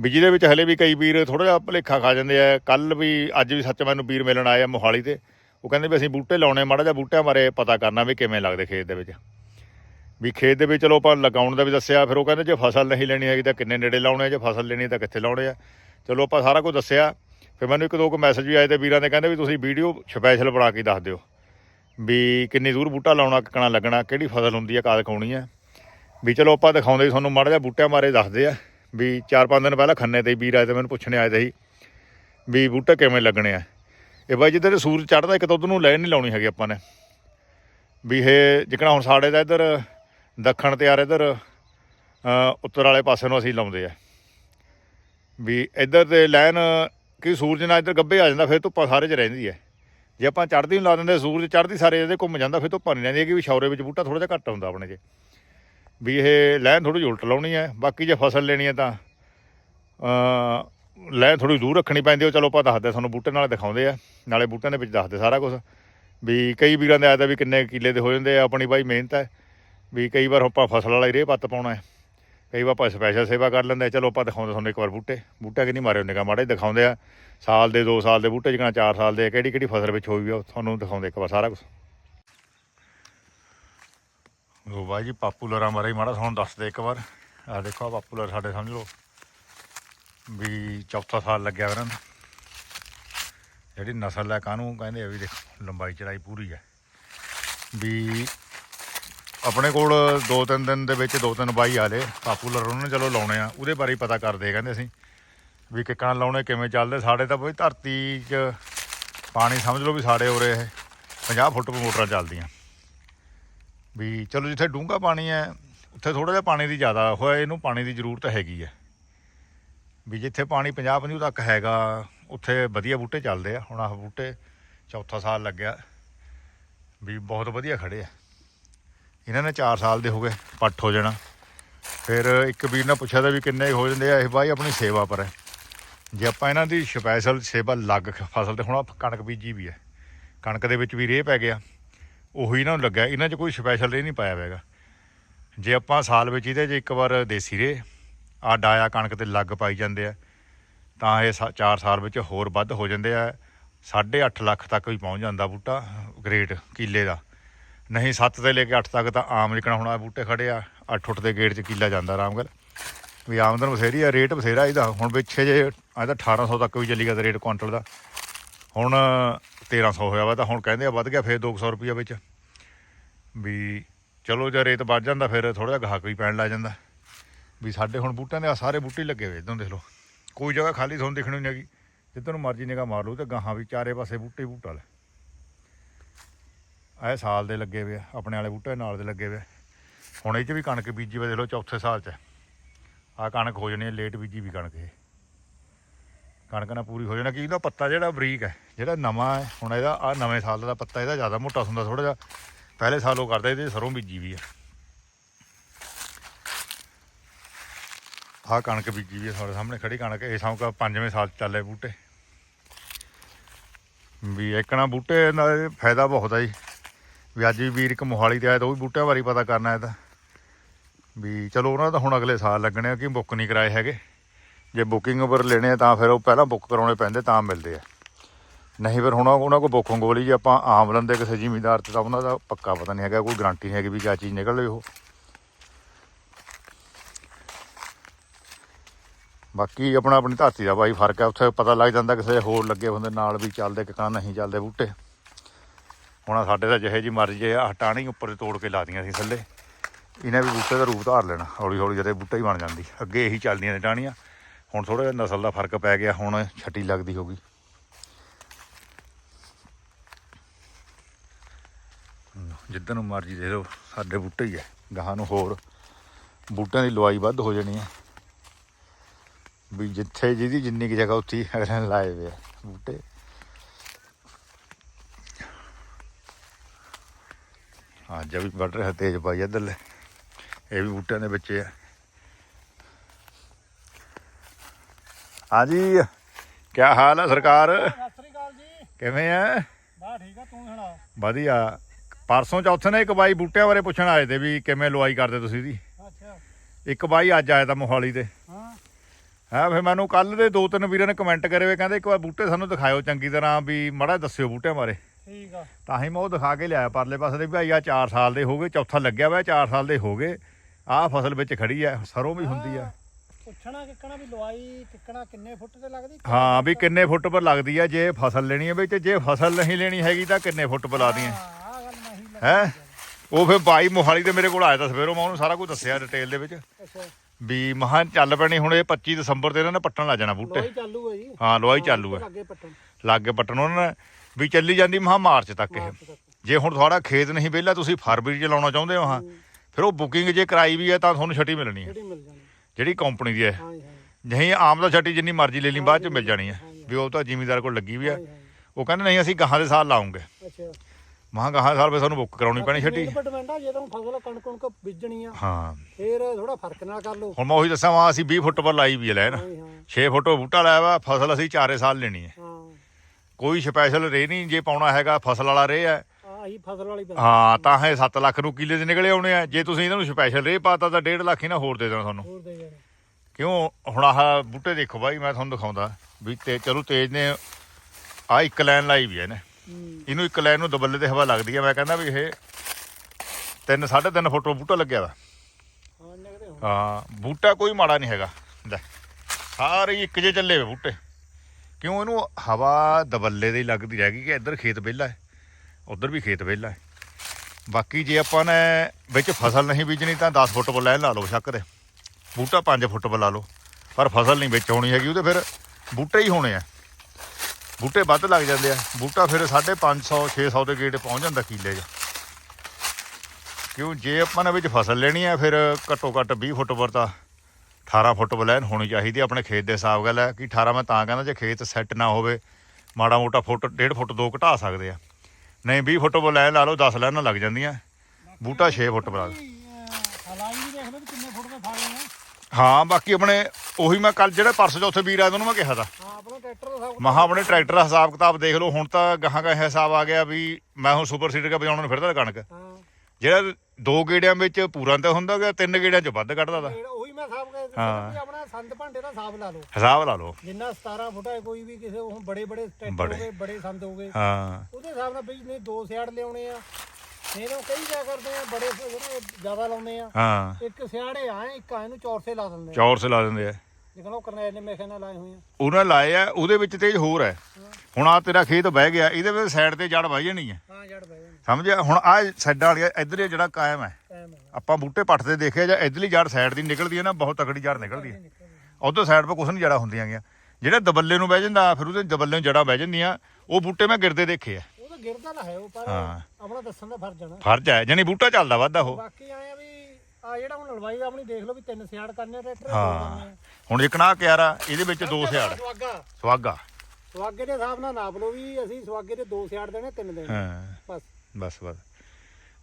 ਵੀ ਜਿਹਦੇ ਵਿੱਚ ਹਲੇ ਵੀ ਕਈ ਵੀਰ ਥੋੜਾ ਜਿਹਾ ਭੁਲੇਖਾ ਖਾ ਜਾਂਦੇ ਆ। ਕੱਲ ਵੀ ਅੱਜ ਵੀ ਸੱਚ ਮੈਨੂੰ ਵੀਰ ਮਿਲਣ ਆਏ ਆ ਮੋਹਾਲੀ ਤੇ। ਉਹ ਕਹਿੰਦੇ ਵੀ ਅਸੀਂ ਬੂਟੇ ਲਾਉਣੇ ਮਾੜਾ ਜਿਹਾ ਬੂਟਿਆਂ ਬਾਰੇ ਪਤਾ ਕਰਨਾ ਵੀ ਕਿਵੇਂ ਲੱਗਦੇ ਖੇਤ ਦੇ ਵਿੱਚ। ਵੀ ਖੇਤ ਦੇ ਵਿੱਚ ਚਲੋ ਆਪਾਂ ਲਗਾਉਣ ਦਾ ਵੀ ਦੱਸਿਆ, ਫਿਰ ਉਹ ਕਹਿੰਦੇ ਜੇ ਫਸਲ ਨਹੀਂ ਲੈਣੀ ਹੈਗੀ ਤਾਂ ਕਿੰਨੇ ਨੇੜੇ ਲਾਉਣੇ ਆ, ਜੇ ਫਸਲ ਲੈਣੀ ਤਾਂ ਕਿੱਥੇ ਲਾਉਣੇ ਆ। ਚਲੋ ਆਪਾਂ ਸਾਰਾ ਕੁਝ ਦੱਸਿਆ। ਫਿਰ ਮੈਨੂੰ ਇੱਕ ਦੋ ਕੁ ਮੈਸੇਜ ਵੀ ਆਏ ਤੇ ਵੀਰਾਂ ਦੇ ਕਹਿੰਦੇ ਵੀ ਤੁਸੀਂ ਵੀਡੀਓ ਸਪੈਸ਼ਲ ਬਣਾ ਕੇ ਦੱਸ ਦਿਓ। ਵੀ ਕਿੰਨੀ ਦੂਰ ਬੂਟਾ ਲਾਉਣਾ, ਕਿੱਕਣਾ ਲੱਗਣਾ, ਕਿਹੜੀ ਫਸਲ ਹੁੰਦੀ ਆ ਕਾਦ ਖਾਉਣੀ ਆ। ਵੀ ਚਲੋ ਆਪਾਂ ਦਿਖਾਉਂਦੇ ਸੀ ਤੁਹਾਨੂੰ ਮਾੜਾ ਜਿਹਾ ਬੂਟਿਆਂ ਬਾਰੇ ਦੱਸਦੇ ਆ, ਵੀ ਚਾਰ ਪੰਜ ਦਿਨ ਪਹਿਲਾਂ ਖੰਨੇ ਤੇ ਵੀਰ ਆਏ ਤੇ ਮੈਨੂੰ ਪੁੱਛਣੇ ਆਏ ਤੇ ਸੀ ਵੀ ਬੂਟੇ ਕਿਵੇਂ ਲੱਗਣੇ ਆ। ਇਹ ਬਾਈ ਜਿੱਧਰ ਸੂਰਜ ਚੜ੍ਹਦਾ, ਇੱਕ ਤਾਂ ਉਧਰ ਨੂੰ ਲੈਣ ਨਹੀਂ ਲਾਉਣੀ ਹੈਗੀ ਆਪਾਂ ਨੇ। ਵੀ ਇਹ ਜਿਕਣਾ ਹੁਣ ਸਾਡੇ ਦਾ ਇੱਧਰ, ਦੱਖਣ ਤੇ ਆ ਇੱਧਰ ਉੱਤਰ ਵਾਲੇ ਪਾਸੇ ਨੂੰ ਅਸੀਂ ਲਾਉਂਦੇ ਆ। ਵੀ ਇੱਧਰ ਤੇ ਲਾਈਨ, ਕਿ ਸੂਰਜ ਨਾਲ ਇੱਧਰ ਗੱਭੇ ਆ ਜਾਂਦਾ, ਫਿਰ ਧੁੱਪਾਂ ਸਾਰੇ 'ਚ ਰਹਿੰਦੀ ਹੈ ਜੇ ਆਪਾਂ ਚੜ੍ਹਦੀ ਨੂੰ ਲਾ ਦਿੰਦੇ, ਸੂਰਜ ਚੜ੍ਹਦੀ ਸਾਰੇ ਇਹਦੇ ਘੁੰਮ ਜਾਂਦਾ, ਫਿਰ ਧੁੱਪਾਂ ਨਹੀਂ ਰਹਿੰਦੀ ਕਿ ਵੀ ਸ਼ੌਰੇ ਵਿੱਚ ਬੂਟਾ ਥੋੜਾ ਜਿਹਾ ਘੱਟ ਹੁੰਦਾ ਆਪਣੇ 'ਚ। ਵੀ ਇਹ ਲਾਈਨ ਥੋੜੀ ਉਲਟ ਲਾਉਣੀ ਹੈ, ਬਾਕੀ ਜੇ ਫਸਲ ਲੈਣੀ ਹੈ ਤਾਂ ਅ ਲਾਈਨ ਥੋੜੀ ਦੂਰ ਰੱਖਣੀ ਪੈਂਦੀ ਉਹ ਚਲੋ ਆਪਾਂ ਦੱਸਦੇ ਤੁਹਾਨੂੰ ਬੂਟੇ ਨਾਲ ਦਿਖਾਉਂਦੇ ਆ, ਨਾਲੇ ਬੂਟਿਆਂ ਦੇ ਵਿੱਚ ਦੱਸਦੇ ਸਾਰਾ ਕੁਝ ਵੀ ਕਈ ਵੀਰਾਂ ਦੇ ਆਇਆ ਤਾਂ ਵੀ ਕਿੰਨੇ ਕਿੱਲੇ ਦੇ ਹੋ ਜਾਂਦੇ ਆ, ਆਪਣੀ ਬਾਈ ਮਿਹਨਤ ਹੈ, ਵੀ ਕਈ ਵਾਰ ਆਪਾਂ ਫਸਲ ਵਾਲਾ ਹੀ ਰੇਹ ਪੱਤ ਪਾਉਣਾ ਹੈ। ਕਈ ਵਾਰ ਆਪਾਂ ਸਪੈਸ਼ਲ ਸੇਵਾ ਕਰ ਲੈਂਦੇ ਚਲੋ ਆਪਾਂ ਦਿਖਾਉਂਦੇ ਤੁਹਾਨੂੰ ਇੱਕ ਵਾਰ ਬੂਟੇ। ਬੂਟਾ ਕਿ ਨਹੀਂ ਮਾਰੇ ਹੁੰਦੇ ਕਾ ਮਾੜੇ ਦਿਖਾਉਂਦੇ ਆ। ਸਾਲ ਦੇ 2 ਸਾਲ ਦੇ ਬੂਟੇ ਜਿਕਣਾ 4 ਸਾਲ ਦੇ ਕਿਹੜੀ ਕਿਹੜੀ ਫਸਲ ਵਿੱਚ ਹੋਈ ਆ, ਉਹ ਤੁਹਾਨੂੰ ਦਿਖਾਉਂਦੇ ਇੱਕ ਵਾਰ ਸਾਰਾ ਕੁਝ ਉਹ ਬਾਈ ਜੀ ਪਾਪੂਲਰਾਂ ਬਾਰੇ ਹੀ, ਮਾੜਾ ਤੁਹਾਨੂੰ ਦੱਸਦੇ ਇੱਕ ਵਾਰ। ਆ ਦੇਖੋ ਆ ਪਾਪੂਲਰ ਸਾਡੇ ਸਮਝ ਲਓ। ਵੀ ਚੌਥਾ ਸਾਲ ਲੱਗਿਆ ਇਹਨਾਂ ਨੂੰ। ਜਿਹੜੀ ਨਸਲ ਹੈ ਕਾਹਨੂੰ ਕਹਿੰਦੇ ਆ ਵੀ ਦੇਖੋ, ਲੰਬਾਈ ਚੜਾਈ ਪੂਰੀ ਹੈ ਵੀ ਆਪਣੇ ਕੋਲ ਦੋ ਤਿੰਨ ਦਿਨ ਦੇ ਵਿੱਚ ਦੋ ਤਿੰਨ ਬਾਈ ਆ ਪਾਪੂਲਰ ਉਹਨਾਂ ਨੇ ਚਲੋ ਲਾਉਣੇ ਆ, ਉਹਦੇ ਬਾਰੇ ਪਤਾ ਕਰਦੇ ਕਹਿੰਦੇ ਅਸੀਂ। ਵੀ ਕਿੱਕਣਾ ਲਾਉਣੇ, ਕਿਵੇਂ ਚੱਲਦੇ, ਸਾਡੇ ਤਾਂ ਬਈ ਧਰਤੀ 'ਚ ਪਾਣੀ ਸਮਝ ਲਓ ਵੀ ਸਾਡੇ ਉਰੇ ਇਹ 50 ਫੁੱਟ ਮੋਟਰਾਂ ਚੱਲਦੀਆਂ। ਵੀ ਚਲੋ ਜਿੱਥੇ ਡੂੰਘਾ ਪਾਣੀ ਹੈ, ਉੱਥੇ ਥੋੜਾ ਜਿਹਾ ਪਾਣੀ ਦੀ ਜ਼ਿਆਦਾ ਹੋਇਆ ਇਹਨੂੰ ਪਾਣੀ ਦੀ ਜ਼ਰੂਰਤ ਹੈਗੀ ਹੈ। ਵੀ ਜਿੱਥੇ ਪਾਣੀ 50 50 ਤੱਕ ਹੈਗਾ, ਉੱਥੇ ਵਧੀਆ ਬੂਟੇ ਚੱਲਦੇ ਆ। ਹੁਣ ਆਹ ਬੂਟੇ ਚੌਥਾ ਸਾਲ ਲੱਗਿਆ, ਵੀ ਬਹੁਤ ਵਧੀਆ ਖੜੇ ਆ। ਇਹਨਾਂ ਨੇ 4 ਸਾਲ ਦੇ ਹੋ ਗਏ ਪੱਠ ਹੋ ਜਾਣਾ। ਫਿਰ ਇੱਕ ਵੀਰ ਨੇ ਪੁੱਛਿਆ ਤਾਂ ਵੀ ਕਿੰਨੇ ਹੋ ਜਾਂਦੇ ਆ, ਇਹ ਬਾਈ ਆਪਣੀ ਸੇਵਾ ਪਰ ਹੈ। ਜੇ ਆਪਾਂ ਇਹਨਾਂ ਦੀ ਸਪੈਸ਼ਲ ਸੇਵਾ ਲੱਗ ਫਸਲ ਤੇ ਹੁਣ ਆਹ ਕਣਕ ਬੀਜੀ ਵੀ ਹੈ। ਕਣਕ ਦੇ ਵਿੱਚ ਵੀ ਰੇਹ ਪੈ ਗਿਆ। ਉਹੀ ਇਹਨਾਂ ਨੂੰ ਲੱਗਾ ਇਹਨਾਂ 'ਚ ਕੋਈ ਸਪੈਸ਼ਲ ਰੇਹ ਨਹੀਂ ਪਾਇਆ ਹੋਵੇਗਾ ਜੇ ਆਪਾਂ ਸਾਲ ਵਿੱਚ ਇਹਦੇ 'ਚ ਇੱਕ ਵਾਰ ਦੇਸੀ ਰੇਹ ਆ ਡਾਇਆ ਕਣਕ ਤੇ ਲੱਗ ਪਾਈ ਜਾਂਦੇ ਆ, ਤਾਂ ਇਹ 4 ਸਾਲ ਵਿੱਚ ਹੋਰ ਵੱਧ ਹੋ ਜਾਂਦੇ ਆ। 8.5 ਲੱਖ ਤੱਕ ਵੀ ਪਹੁੰਚ ਜਾਂਦਾ ਬੂਟਾ, ਗ੍ਰੇਡ ਕੀਲੇ ਦਾ। ਨਹੀਂ 7 'ਤੇ ਲੈ ਕੇ 8 ਤੱਕ ਤਾਂ ਆਮ ਜਿਕਣਾ ਹੁਣ ਆ ਬੂਟੇ ਖੜੇ ਆ 8 ਉੱਠ ਦੇ ਗੇਟ 'ਚ ਕੀਲਾ ਜਾਂਦਾ ਆਰਾਮ ਕਰ ਵੀ ਆਮਦਨ ਬਥੇਰੀ ਆ, ਰੇਟ ਬਥੇਰਾ ਇਹਦਾ। ਹੁਣ ਪਿੱਛੇ ਜੇ ਆ ਤਾਂ 1800 ਤੱਕ ਵੀ ਚੱਲੀ ਗਿਆ ਰੇਟ ਕੁਆਂਟਲ ਦਾ। ਹੁਣ 1300 ਹੋਇਆ ਵਾ ਤਾਂ ਹੁਣ ਕਹਿੰਦੇ ਆ ਵੱਧ ਗਿਆ, ਫਿਰ 200 ਰੁਪਈਆ ਵਿੱਚ। ਵੀ ਚਲੋ ਜੇ ਰੇਟ ਵੱਧ ਜਾਂਦਾ, ਫਿਰ ਥੋੜਾ ਜਿਹਾ ਗਾਹਕ ਵੀ ਪੈਣ ਲੱਗ ਜਾਂਦਾ। ਵੀ ਸਾਡੇ ਹੁਣ ਬੂਟਿਆਂ ਦੇ ਆਹ ਸਾਰੇ ਬੂਟੇ ਹੀ ਲੱਗੇ ਹੋਏ ਇਦੋਂ ਦੇਖ ਲਓ। ਕੋਈ ਜਗ੍ਹਾ ਖਾਲੀ ਤੁਹਾਨੂੰ ਦਿਖਣੀ ਨਹੀਂ ਹੈਗੀ। ਜਿੱਧਰ ਨੂੰ ਮਰਜ਼ੀ ਨਿਗਾਹ ਮਾਰ ਲਓ ਤੇ ਗਾਹਾਂ ਵੀ ਚਾਰੇ ਪਾਸੇ ਬੂਟੇ ਹੀ ਬੂਟਾ ਲੈ। ਇਹ ਸਾਲ ਦੇ ਲੱਗੇ ਹੋਏ ਆ, ਆਪਣੇ ਵਾਲੇ ਬੂਟੇ ਨਾਲ ਦੇ ਲੱਗੇ ਹੋਏ ਹੁਣ ਇਹ ਚ ਵੀ ਕਣਕ ਬੀਜੀ ਵਾ, ਦੇਖ ਲਓ ਚੌਥੇ ਸਾਲ ਚ। ਆ ਕਣਕ ਹੋ ਜਾਣੀ ਹੈ ਲੇਟ ਬੀਜੀ ਵੀ ਕਣਕ ਇਹ। ਕਣਕ ਨਾਲ ਪੂਰੀ ਹੋ ਜਾਣਾ, ਕਿ ਇਹਦਾ ਪੱਤਾ ਜਿਹੜਾ ਬਰੀਕ ਹੈ, ਜਿਹੜਾ ਨਵਾਂ ਹੈ, ਹੁਣ ਇਹਦਾ ਆ ਨਵੇਂ ਸਾਲ ਦਾ ਪੱਤਾ ਇਹਦਾ ਜ਼ਿਆਦਾ ਮੋਟਾ ਹੁੰਦਾ ਥੋੜਾ ਜਿਹਾ। ਪਹਿਲੇ ਸਾਲ ਉਹ ਕਰਦਾ ਇਹਦੇ ਸਰੋਂ ਬੀਜੀ ਵੀ ਆ। ਆਹ ਕਣਕ ਬੀਜੀ ਵੀ ਹੈ ਤੁਹਾਡੇ ਸਾਹਮਣੇ ਖੜੀ ਕਣਕ, ਇਹ ਸੌਂਕਾ ਪੰਜਵੇਂ ਸਾਲ 'ਚ ਚੱਲੇ ਬੂਟੇ। ਵੀ ਇੱਕਣਾ ਬੂਟੇ ਨਾਲ ਫਾਇਦਾ ਬਹੁਤ ਆ ਜੀ। ਵੀ ਅੱਜ ਵੀ ਵੀਰ ਇੱਕ ਮੋਹਾਲੀ ਤੇ ਆਇਆ ਤਾਂ ਉਹ ਵੀ ਬੂਟਿਆਂ ਬਾਰੇ ਪਤਾ ਕਰਨਾ ਹੈ ਤਾਂ। ਵੀ ਚਲੋ ਉਹਨਾਂ ਦਾ ਹੁਣ ਅਗਲੇ ਸਾਲ ਲੱਗਣੇ ਆ, ਕਿ ਬੁੱਕ ਨਹੀਂ ਕਰਾਏ ਹੈਗੇ। ਜੇ ਬੁਕਿੰਗ ਉੱਪਰ ਲੈਣੇ ਆ ਤਾਂ ਫਿਰ ਉਹ ਪਹਿਲਾਂ ਬੁੱਕ ਕਰਾਉਣੇ ਪੈਂਦੇ, ਤਾਂ ਮਿਲਦੇ ਆ। ਨਹੀਂ ਫਿਰ ਹੁਣ ਉਹਨਾਂ ਕੋਲ ਬੁੱਕ ਗੋਲੀ ਜੇ ਆਪਾਂ ਆਮ ਲੰਦੇ ਕਿਸੇ ਜ਼ਿਮੀਦਾਰ ਤੇ ਤਾਂ ਉਹਨਾਂ ਦਾ ਪੱਕਾ ਪਤਾ ਨਹੀਂ ਹੈਗਾ, ਕੋਈ ਗਾਰੰਟੀ ਨਹੀਂ ਹੈਗੀ ਵੀ ਕਿਆ ਚੀਜ਼ ਨਿਕਲ ਨਿਕਲੇ ਉਹ। ਬਾਕੀ ਆਪਣਾ ਆਪਣੀ ਧਰਤੀ ਦਾ ਬਾਈ ਫ਼ਰਕ ਹੈ, ਉੱਥੇ ਪਤਾ ਲੱਗ ਜਾਂਦਾ ਕਿਸੇ ਹੋਰ ਲੱਗੇ ਹੁੰਦੇ ਨਾਲ ਵੀ ਚੱਲਦੇ ਕਿਕਾਂ ਨਹੀਂ ਚੱਲਦੇ ਬੂਟੇ। ਹੁਣ ਸਾਡੇ ਤਾਂ ਜਿਹੇ ਜੀ ਮਰਜ਼ੀ ਆ ਟਾਣੀ ਉੱਪਰ ਤੋੜ ਕੇ ਲਾਦੀਆਂ ਸੀ ਥੱਲੇ। ਇਹਨੇ ਵੀ ਬੂਟੇ ਦਾ ਰੂਪ ਧਾਰ ਲੈਣਾ, ਹੌਲੀ ਹੌਲੀ ਜਦੋਂ ਬੂਟਾ ਹੀ ਬਣ ਜਾਂਦੀ। ਅੱਗੇ ਇਹੀ ਚੱਲਦੀਆਂ ਨੇ ਟਾਹਣੀਆਂ। ਹੁਣ ਥੋੜਾ ਜਿਹਾ ਨਸਲ ਦਾ ਫ਼ਰਕ ਪੈ ਗਿਆ, ਹੁਣ ਛੱਟੀ ਲੱਗਦੀ ਹੋਗੀ ਜਿੱਦਾਂ ਨੂੰ ਮਰਜ਼ੀ ਦੇ ਲਓ ਸਾਡੇ ਬੂਟੇ ਹੀ ਹੈ ਗਾਹਾਂ ਨੂੰ ਹੋਰ। ਬੂਟਿਆਂ ਦੀ ਲਵਾਈ ਵੱਧ ਹੋ ਜਾਣੀ ਹੈ ਵੀ ਜਿੱਥੇ ਜਿਹਦੀ ਜਿੰਨੀ ਕੁ ਜਗ੍ਹਾ ਉੱਥੇ ਹੀ ਅਗਲੇ ਲਾਏ ਹੋਏ ਆ ਬੂਟੇ। ਅੱਜ ਵੀ ਵੱਢ ਰਿਹਾ ਤੇਜ ਪਾਈ ਇੱਧਰਲੇ। ਇਹ ਵੀ ਬੂਟਿਆਂ ਦੇ ਵਿੱਚ ਆ। ਹਾਂਜੀ ਕੀ ਹਾਲ ਹੈ ਸਰਕਾਰ? ਸਤਿ ਸ੍ਰੀ ਅਕਾਲ ਜੀ। ਕਿਵੇਂ ਆ? ਬਾ ਠੀਕ ਆ ਤੂੰ ਸੁਣਾ? ਵਧੀਆ। ਪਰਸੋਂ ਚੌਥੇ ਨੇ ਇੱਕ ਬਾਈ ਬੂਟਿਆਂ ਬਾਰੇ ਪੁੱਛਣ ਆਏ ਤੇ ਵੀ ਕਿਵੇਂ ਲਵਾਈ ਕਰਦੇ ਤੁਸੀਂ ਦੀ? ਅੱਛਾ। ਇੱਕ ਬਾਈ ਅੱਜ ਆਇਆ ਤਾਂ ਮੋਹਾਲੀ ਤੇ। ਹਾਂ। ਹਾਂ ਫਿਰ ਮੈਨੂੰ ਕੱਲ ਦੇ ਦੋ ਤਿੰਨ ਵੀਰਾਂ ਨੇ ਕਮੈਂਟ ਕਰੇ ਹੋਏ ਕਹਿੰਦੇ ਇੱਕ ਵਾਰ ਬੂਟੇ ਸਾਨੂੰ ਦਿਖਾਇਓ ਚੰਗੀ ਤਰ੍ਹਾਂ ਵੀ ਮੜਾ ਦੱਸਿਓ ਬੂਟਿਆਂ ਬਾਰੇ। ਠੀਕ ਆ। ਤਾਂ ਹੀ ਮੈਂ ਉਹ ਦਿਖਾ ਕੇ ਲਿਆਇਆ ਪਰਲੇ ਪਾਸੇ ਦੇ ਭਾਈ ਆ 4 ਸਾਲ ਦੇ ਹੋ ਗਏ ਚੌਥਾ ਲੱਗਿਆ ਵਾ 4 ਸਾਲ ਦੇ ਹੋ ਗਏ। ਆਹ ਫਸਲ ਵਿੱਚ ਖੜੀ ਆ ਸਰੋਂ ਵੀ ਹੁੰਦੀ ਆ। ਪੁੱਛਣਾ ਕਿੱਕਣਾ ਵੀ ਲਵਾਈ ਕਿੱਕਣਾ ਕਿੰਨੇ ਫੁੱਟ ਤੇ ਲੱਗਦੀ? ਹਾਂ ਵੀ ਕਿੰਨੇ ਫੁੱਟ ਪਰ ਲੱਗਦੀ ਆ ਜੇ ਫਸਲ ਲੈਣੀ ਹੈ ਵਿੱਚ ਜੇ ਫਸਲ ਨਹੀਂ ਲੈਣੀ ਹੈਗੀ ਤਾਂ ਕਿੰਨੇ ਫੁੱਟ ਪਰ ਲਾ ਦੀਆਂ ਹਾਂ ਆ ਗੱਲ ਨਹੀਂ ਲੱਗੀ ਹੈ? ਉਹ ਫਿਰ ਬਾਈ ਮੋਹਾਲੀ ਤੇ ਮੇਰੇ ਕੋਲ ਆਇਆ ਤਾਂ ਸਵੇਰੋਂ ਮੈਂ ਉਹਨੂੰ ਸਾਰਾ ਕੁਝ ਦੱਸਿਆ ਡਿਟੇਲ ਦੇ ਵਿੱਚ। ਵੀ ਮਹਾਂ ਚੱਲ ਪੈਣੀ ਹੁਣ ਇਹ 25 ਦਸੰਬਰ ਤੇ ਇਹਨਾਂ ਨੇ ਪੱਟਣ ਲੱਗ ਜਾਣਾ ਬੂਟੇ। ਲਵਾਈ ਚਾਲੂ ਹੈ ਜੀ ਹਾਂ ਲਵਾਈ ਚਾਲੂ ਹੈ ਅੱਗੇ ਪੱਟਣ। ਲਾਗੇ ਪੱਟਣ ਉਹਨਾਂ ਨੇ। ਵੀ ਚੱਲੀ ਜਾਂਦੀ ਮਹਾਂ ਮਾਰਚ ਤੱਕ ਇਹ। ਜੇ ਹੁਣ ਤੁਹਾਡਾ ਖੇਤ ਨਹੀਂ ਵਿਹਲਾ ਤੁਸੀਂ ਫਰਵਰੀ ਚ ਲਾਉਣਾ ਚਾਹੁੰਦੇ ਹੋ ਹਾਂ। ਫਿਰ ਉਹ ਬੁਕਿੰਗ ਜੇ ਕਰਾਈ ਵੀ ਹੈ ਤਾਂ ਤੁਹਾਨੂੰ ਛੱਟੀ ਮਿਲਣੀ ਹੈ। ਜਿਹੜੀ ਮਿਲ ਜਾਣੀ। ਜਿਹੜੀ ਕੰਪਨੀ ਦੀ ਹੈ। ਹਾਂ ਜੀ ਹਾਂ ਨਹੀਂ ਆਮ ਦਾ ਛੱਟੀ ਜਿੰਨੀ ਮਰਜ਼ੀ ਲੈ ਲਈ ਬਾਅਦ ਚ ਮਿਲ ਜਾਣੀ ਹੈ। ਵੀ ਉਹ ਤਾਂ ਜ਼ਿਮੀਦਾਰ ਕੋਲ ਲੱਗੀ ਵੀ ਹਾਂ। ਉਹ ਕਹਿੰਦੇ ਨਹੀਂ ਅਸੀਂ ਗਾਹਾਂ ਦੇ ਸਾਲ ਲਾਉਂਗੇ। ਅੱਛਾ। ਮਹਾਂ ਗਾਹਾਂ ਸਾਲ ਵੀ ਸਾਨੂੰ ਬੁੱਕ ਕਰਾਉਣੀ ਪੈਣੀ ਛੱਟੀ। ਪਰ ਡਿਮਾਂਡ ਆ ਜੇ ਤੁਹਾਨੂੰ ਫਸਲ ਕਣਕ ਕਣਕ ਬੀਜਣੀ ਆ ਹਾਂ। ਫੇਰ ਥੋੜਾ ਫ਼ਰਕ ਨਾਲ ਕਰ ਲਓ। ਹੁਣ ਮੈਂ ਉਹੀ ਦੱਸਾਂ ਵਾ ਅਸੀਂ 20 ਫੁੱਟ ਪਰ ਲਾਈ ਵੀ ਹੈ ਲੈਣ। ਹਾਂ ਜੀ, ਹਾਂ। 6 ਫੁੱਟ ਬੂਟਾ ਲਾਇਆ ਵਾ ਫਸਲ ਅਸੀਂ ਚਾਰੇ ਸਾਲ ਲੈਣੀ ਹੈ। ਹਾਂ। ਕੋਈ ਸਪੈਸ਼ਲ ਰੇ ਨਹੀਂ ਜੇ ਪਾਉਣਾ ਹੈਗਾ ਫਸਲ ਵਾਲਾ ਰੇ ਹੈ। ਆਹੀ ਫਸਲ ਵਾਲੀ ਪੈਂਦੀ ਹਾਂ ਤਾਂ ਇਹ 7 ਲੱਖ ਨੂੰ ਕਿੱਲੇ ਦੇ ਨਿਕਲੇ ਆਉਣੇ ਆ। ਜੇ ਤੁਸੀਂ ਇਹਨਾਂ ਨੂੰ ਸਪੈਸ਼ਲ ਰੇ ਪਾਤਾ ਤਾਂ 1.5 ਲੱਖ ਹੀ ਨਾ ਹੋਰ ਦੇ ਦੇਣਾ ਤੁਹਾਨੂੰ। ਹੋਰ ਦੇ ਜਾਣੇ ਕਿਉਂ? ਹੁਣ ਆਹ ਬੂਟੇ ਦੇਖੋ ਬਾਈ ਮੈਂ ਤੁਹਾਨੂੰ ਦਿਖਾਉਂਦਾ। ਵੀ ਤੇ ਚਲੋ ਤੇਜ ਨੇ ਆ ਇੱਕ ਲਾਈਨ ਲਾਈ ਵੀ ਹੈ ਇਹਨੇ। ਹੂੰ। ਇਹਨੂੰ ਇੱਕ ਲਾਈਨ ਨੂੰ ਦਬੱਲੇ ਤੇ ਹਵਾ ਲੱਗਦੀ ਹੈ ਮੈਂ ਕਹਿੰਦਾ ਵੀ ਇਹ 3 3.5 ਫੁੱਟ ਬੂਟਾ ਲੱਗਿਆ ਵਾ। ਹਾਂ ਬੂਟਾ ਕੋਈ ਮਾੜਾ ਨਹੀਂ ਹੈਗਾ। ਲੈ ਸਾਰੇ ਇੱਕ ਜੇ ਚੱਲੇ ਵੇ ਬੂਟੇ। ਕਿਉਂ ਇਹਨੂੰ ਹਵਾ ਦਬੱਲੇ ਦੀ ਲੱਗਦੀ ਰਹਿ ਗਈ ਕਿ ਇੱਧਰ ਖੇਤ ਵਿਹਲਾ ਹੈ, ਉੱਧਰ ਵੀ ਖੇਤ ਵਿਹਲਾ ਹੈ। ਬਾਕੀ ਜੇ ਆਪਾਂ ਨੇ ਵਿੱਚ ਫਸਲ ਨਹੀਂ ਬੀਜਣੀ ਤਾਂ 10 ਫੁੱਟ ਪਰ ਲਾ ਲਓ ਸ਼ੱਕ ਦੇ ਬੂਟਾ 5 ਫੁੱਟ ਪਰ ਲਾ ਲਓ, ਪਰ ਫਸਲ ਨਹੀਂ ਵਿੱਚ ਆਉਣੀ ਹੈਗੀ ਉਹਦੇ ਫਿਰ ਬੂਟੇ ਹੀ ਹੋਣੇ ਆ। ਬੂਟੇ ਵੱਧ ਲੱਗ ਜਾਂਦੇ ਆ, ਬੂਟਾ ਫਿਰ 550 600 ਦੇ ਗੇਟ ਪਹੁੰਚ ਜਾਂਦਾ ਕੀਲੇ 'ਚ। ਕਿਉਂ ਜੇ ਆਪਾਂ ਨੇ ਵਿੱਚ ਫਸਲ ਲੈਣੀ ਹੈ ਫਿਰ ਘੱਟੋ ਘੱਟ 20 ਫੁੱਟ ਵਰਤਾ 18 ਫੁੱਟ ਬਲੈਨ ਹੋਣੀ ਚਾਹੀਦੀ ਹੈ ਆਪਣੇ ਖੇਤ ਦੇ ਹਿਸਾਬ ਗੱਲ ਹੈ ਕਿ 18 ਮੈਂ ਤਾਂ ਕਹਿੰਦਾ ਜੇ ਖੇਤ ਸੈੱਟ ਨਾ ਹੋਵੇ ਮਾੜਾ ਮੋਟਾ ਫੁੱਟ 1.5 ਫੁੱਟ ਦੋ ਘਟਾ ਸਕਦੇ ਆ। ਨਹੀਂ 20 ਫੁੱਟ ਬਲੈਨ ਲਾ ਲਓ 10 ਲੈਣਾ ਲੱਗ ਜਾਂਦੀਆਂ। ਬੂਟਾ 6 ਫੁੱਟ ਬਣਾ। ਹਲਾਈ ਵੀ ਕਿੰਨੇ ਫੁੱਟ ਦੇ ਨੇ। ਹਾਂ ਬਾਕੀ ਆਪਣੇ ਉਹੀ ਮੈਂ ਕੱਲ ਜਿਹੜੇ ਪਰਸੋਂ ਚੌਥੇ ਵੀਰ ਆਇਆ ਉਹਨੂੰ ਮੈਂ ਕਿਹਾ ਤਾ। ਦਾ ਮਹਾ ਆਪਣੇ ਟਰੈਕਟਰ ਦਾ ਹਿਸਾਬ ਕਿਤਾਬ ਦੇਖ ਲਓ ਹੁਣ ਤਾਂ ਗਾਹਾਂ ਗਾ ਹਿਸਾਬ ਆ ਗਿਆ ਵੀ ਮੈਂ ਹੁਣ ਸੁਪਰ ਸੀਡਰ ਕਾ ਵਜਾਉਣ ਨੂੰ ਫਿਰਦਾ ਕਣਕ। ਜਿਹੜਾ ਦੋ ਗੇੜਿਆਂ ਵਿੱਚ ਪੂਰਾ ਤਾਂ ਹੁੰਦਾ ਗਿਆ ਤਿੰਨ ਗੇੜਿਆਂ ਚ ਵੱਧ ਕੱਢਦਾ ਤਾ। ਉਹੀ ਮੈਂ ਹਿਸਾਬ ਕਰ ਹਾਂ। ਵੀ ਆਪਣਾ ਸੰਦ ਭਾਂਡੇ ਦਾ ਹਿਸਾਬ ਲਾ ਲਓ। ਹਿਸਾਬ ਲਾ ਲਓ। ਜਿੰਨਾ 17 ਫੁੱਟ ਹੈ ਕੋਈ ਵੀ ਕਿਸੇ ਉਹ ਬੜੇ ਬੜੇ ਬੜੇ। ਹੋਵੇ ਬੜੇ ਸੰਦ ਹੋਵੇ ਹਾਂ। ਉਹਦੇ ਹਿਸਾਬ ਨਾਲ ਬਈ ਦੋ ਸਿਆੜ ਲਿਆਉਣੇ ਆ। ਨਹੀਂ ਤਾਂ ਉਹ ਕਈ ਕਿਆ ਕਰਦੇ ਆ ਬੜੇ ਜਿਹੜੇ ਜ਼ਿਆਦਾ ਲਾਉਂਦੇ ਆ। ਹਾਂ। ਇੱਕ ਸਿਆੜੇ ਆ ਇੱਕ ਆ ਇਹਨੂੰ ਚੌਰਸੇ ਲਾ ਦਿੰਦੇ ਆ। ਚੌਰ ਸੇ ਲਾ ਦਿੰਦੇ ਆ। ਜਿਕਣ ਉਹ ਕਰਨੈਲ ਨੇ ਮੇਰੇ ਖਿਆਲ ਨਾਲ ਲਾਏ ਹੋਏ ਆ। ਉਹਨਾਂ ਲਾਏ ਆ ਉਹਦੇ ਵਿੱਚ ਤੇਜ ਹੋਰ ਹੈ। ਹੁਣ ਆ ਤੇਰਾ ਖੇਤ ਬਹਿ ਗਿਆ ਇਹਦੇ ਵਿੱਚ ਸਾਈਡ ਤੇ ਜੜ ਵਾਈ ਜਾਣੀ ਹੈ ਹਾਂ ਜੜ ਬੈ ਜਾਂਦੇ ਸਮਝਿਆ? ਹੁਣ ਆ ਸਾਈਡਾਂ ਵਾਲੀ ਇੱਧਰ ਇਹ ਜਿਹੜਾ ਕਾਇਮ ਹੈ। ਟਾਈਮ ਹੈ। ਆਪਾਂ ਬੂਟੇ ਪੱਟਦੇ ਦੇਖਿਆ ਜਾਂ ਇਧਰਲੀ ਜੜ ਸਾਈਡ ਦੀ ਨਿਕਲਦੀ ਹੈ ਨਾ ਬਹੁਤ ਤਕੜੀ ਜੜ ਨਿਕਲਦੀ ਹੈ। ਉਧਰ ਸਾਈਡ 'ਤੇ ਕੁਛ ਨਹੀਂ ਜੜਾ ਹੁੰਦੀਆਂ ਗਿਆ। ਜਿਹੜਾ ਦਬੱਲੇ ਨੂੰ ਬਹਿ ਜਾਂਦਾ ਫਿਰ ਉਹਦੇ ਦਬੱਲੇ ਨੂੰ ਜੜਾਂ ਬਹਿ ਜਾਂਦੀਆਂ। ਉਹ ਬੂਟੇ ਮੈਂ ਗਿਰਦੇ ਦੇਖੇ ਆ। ਉਹ ਤਾਂ ਗਿਰਦਾ ਨਾ ਹੈ ਉਹ ਪਰ ਹਾਂ। ਆਪਣਾ ਦੱਸਣ ਦਾ ਫਰਜ਼ ਆ ਨਾ। ਫਰਜ਼ ਹੈ ਜਾਨੀ ਬੂਟਾ ਚੱਲਦਾ ਵੱਧਦਾ ਉਹ। ਬਾਕੀ ਆਏ ਆ ਆ ਜਿਹੜਾ ਹੁਣ ਲੜਵਾਈ ਆਪਣੀ ਦੇਖ ਲਓ ਵੀ ਤਿੰਨ ਸਿਆੜ ਕਰਨੇ ਟਰੈਕਟਰ। ਹਾਂ। ਹੁਣ ਇੱਕ ਨਾ ਕਿਆਰਾ ਇਹਦੇ ਵਿੱਚ ਦੋ ਸਿਆੜ। ਸੁਹਾਗਾ। ਸੁਆਗੇ ਦੇ ਹਿਸਾਬ ਨਾਲ ਨਾਪ ਲਓ ਵੀ ਅਸੀਂ ਸੁਆਗੇ ਦੇ ਦੋ ਸਿਆੜ ਦੇਣੇ ਤਿੰਨ ਦੇਣੇ। ਹਾਂ। ਬਸ। ਬਸ ਬਸ।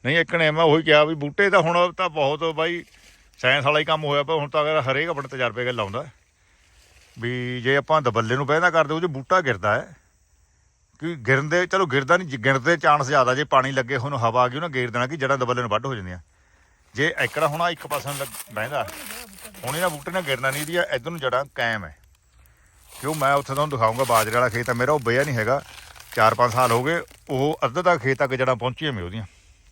ਨਹੀਂ ਇੱਕ ਨੇ ਮੈਂ ਉਹੀ ਕਿਹਾ ਵੀ ਬੂਟੇ ਤਾਂ ਹੁਣ ਤਾਂ ਬਹੁਤ ਬਾਈ ਸਾਇੰਸ ਵਾਲਾ ਹੀ ਕੰਮ ਹੋਇਆ ਪਿਆ ਹੁਣ ਤਾਂ ਅਗਰ ਹਰੇਕ ਆਪਣੇ ਤਜਰਬੇ ਗੱਲ ਲਾਉਂਦਾ ਵੀ ਜੇ ਆਪਾਂ ਦਬੱਲੇ ਨੂੰ ਪਹਿਲਾਂ ਕਰਦੇ ਉਹ ਜੇ ਬੂਟਾ ਗਿਰਦਾ ਹੈ ਕਿ ਗਿਰਨ ਦੇ ਚਲੋ ਗਿਰਦਾ ਨਹੀਂ ਗਿਰਦੇ ਚਾਂਸ ਜ਼ਿਆਦਾ ਜੇ ਪਾਣੀ ਲੱਗੇ ਹੁਣ ਹਵਾ ਆ ਗਈ ਉਹਨਾਂ ਗੇਰ ਦੇਣਾ ਕਿ ਜੜਾਂ ਦਬੱਲੇ ਨੂੰ ਵੱਢ ਹੋ ਜਾਂਦੀਆਂ। ਜੇ ਐਕੜਾ ਹੁਣ ਇੱਕ ਪਾਸੇ ਨੂੰ ਲੱਗ- ਬਹਿੰਦਾ ਹੁਣ ਇਹਨਾਂ ਬੂਟੇ ਨਾਲ ਗਿਰਨਾ ਨਹੀਂ ਇਹਦੀਆਂ ਇਧਰ ਨੂੰ ਜੜਾਂ ਕਾਇਮ ਹੈ ਕਿਉਂ ਮੈਂ ਉੱਥੇ ਤੁਹਾਨੂੰ ਦਿਖਾਉਂਗਾ ਬਾਜਰੇ ਵਾਲਾ ਖੇਤ ਆ ਮੇਰਾ ਉਹ ਬਿਆ ਨਹੀਂ ਹੈਗਾ। 4-5 ਸਾਲ ਹੋ ਗਏ ਉਹ ਅੱਧੇ ਤੱਕ ਖੇਤ ਤੱਕ ਜੜਾਂ ਪਹੁੰਚੀਆਂ ਮੇ ਉਹਦੀਆਂ।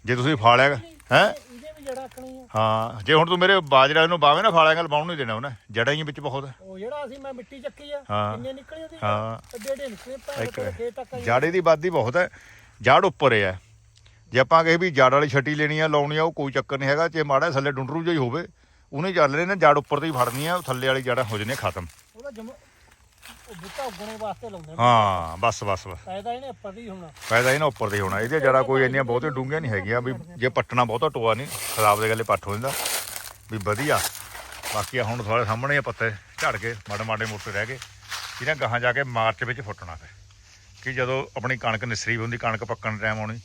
ਜੇ ਤੁਸੀਂ ਫਾਲਿਆ ਹੈ? ਇਹਦੇ ਵੀ ਜੜਾ ਆਕਣੀ ਆ ਹਾਂ ਜੇ ਹੁਣ ਤੂੰ ਮੇਰੇ ਬਾਜਰੇ ਵਾਲੇ ਨੂੰ ਬਾਵੇਂ ਨਾ ਫਾਲਿਆ ਗੱਲ ਬਾਉਣ ਨਹੀਂ ਦੇਣਾ ਉਹਨੇ। ਜੜਾਂ ਹੀ ਵਿੱਚ ਬਹੁਤ। ਹੈ ਉਹ ਜਿਹੜਾ ਅਸੀਂ ਮੈਂ ਮਿੱਟੀ ਚੱਕੀ ਆ ਹਾਂ। ਕਿੰਨੇ ਨਿਕਲੇ ਉਹਦੇ। ਹਾਂ। ਅੱਡੇ ਅੱਡੇ ਨਿਕਲੇ ਭੈਣ ਇੱਕ ਕੋਲ ਖੇਤ ਤੱਕ ਆਈ ਜਾੜੇ ਦੀ ਬਾਦੀ ਬਹੁਤ ਹੈ ਜੜ ਉੱਪਰ ਹੈ ਜੇ ਆਪਾਂ ਕਹੇ ਵੀ ਜੜ ਵਾਲੀ ਛੱਟੀ ਲੈਣੀ ਆ ਲਾਉਣੀ ਆ ਉਹ ਕੋਈ ਚੱਕਰ ਨਹੀਂ ਹੈਗਾ। ਜੇ ਮਾੜਾ ਥੱਲੇ ਡੁੰਡਰੂ ਜਿਹਾ ਹੀ ਹੋਵੇ ਉਹਨੇ ਚੱਲ ਲੈਣੇ ਜੜ ਉੱਪਰ ਤੇ ਹੀ ਫੜਨੀ ਆ ਉਹ ਥੱਲੇ ਵਾਲੀ ਜੜਾਂ ਹੋ ਜਣੇ ਖਤਮ। ਉਹਦਾ ਜਮ ਉਹ ਬੂਟਾ ਉਗਣੇ ਵਾਸਤੇ ਲਾਉਂਦੇ ਨੇ। ਹਾਂ ਬਸ ਬਸ ਬਸ। ਫਾਇਦਾ ਇਹਨੇ ਉੱਪਰ ਦੀ ਹੋਣਾ। ਫਾਇਦਾ ਇਹਨਾਂ ਉੱਪਰ ਦੇ ਹੋਣਾ। ਇਹਦੀਆਂ ਜੜਾਂ ਕੋਈ ਇੰਨੀਆਂ ਬਹੁਤੇ ਡੂੰਘੀਆਂ ਨਹੀਂ ਹੈਗੀਆਂ ਵੀ ਜੇ ਪੱਟਣਾ ਬਹੁਤਾ ਟੋਆ ਨਹੀਂ ਖਰਾਬ ਦੇ ਗੱਲੇ ਪੱਟ ਹੋ ਜਾਂਦਾ। ਵੀ ਵਧੀਆ। ਬਾਕੀ ਆਹ ਹੁਣ ਤੁਹਾਡੇ ਸਾਹਮਣੇ ਆ ਪੱਤੇ ਝੜ ਕੇ ਮਾੜੇ ਮਾੜੇ ਮੋਟੇ ਰਹਿ ਗਏ। ਇਹਨਾਂ ਗਾਹਾਂ ਜਾ ਕੇ ਮਾਰਚ ਵਿੱਚ ਫੁੱਟਣਾ ਫਿਰ। ਕਿ ਜਦੋਂ ਆਪਣੀ ਕਣਕ ਨਿਸਰੀ ਹੁੰਦੀ ਕਣਕ ਪੱਕਣ ਦਾ ਟਾਈਮ ਆਉਣੀ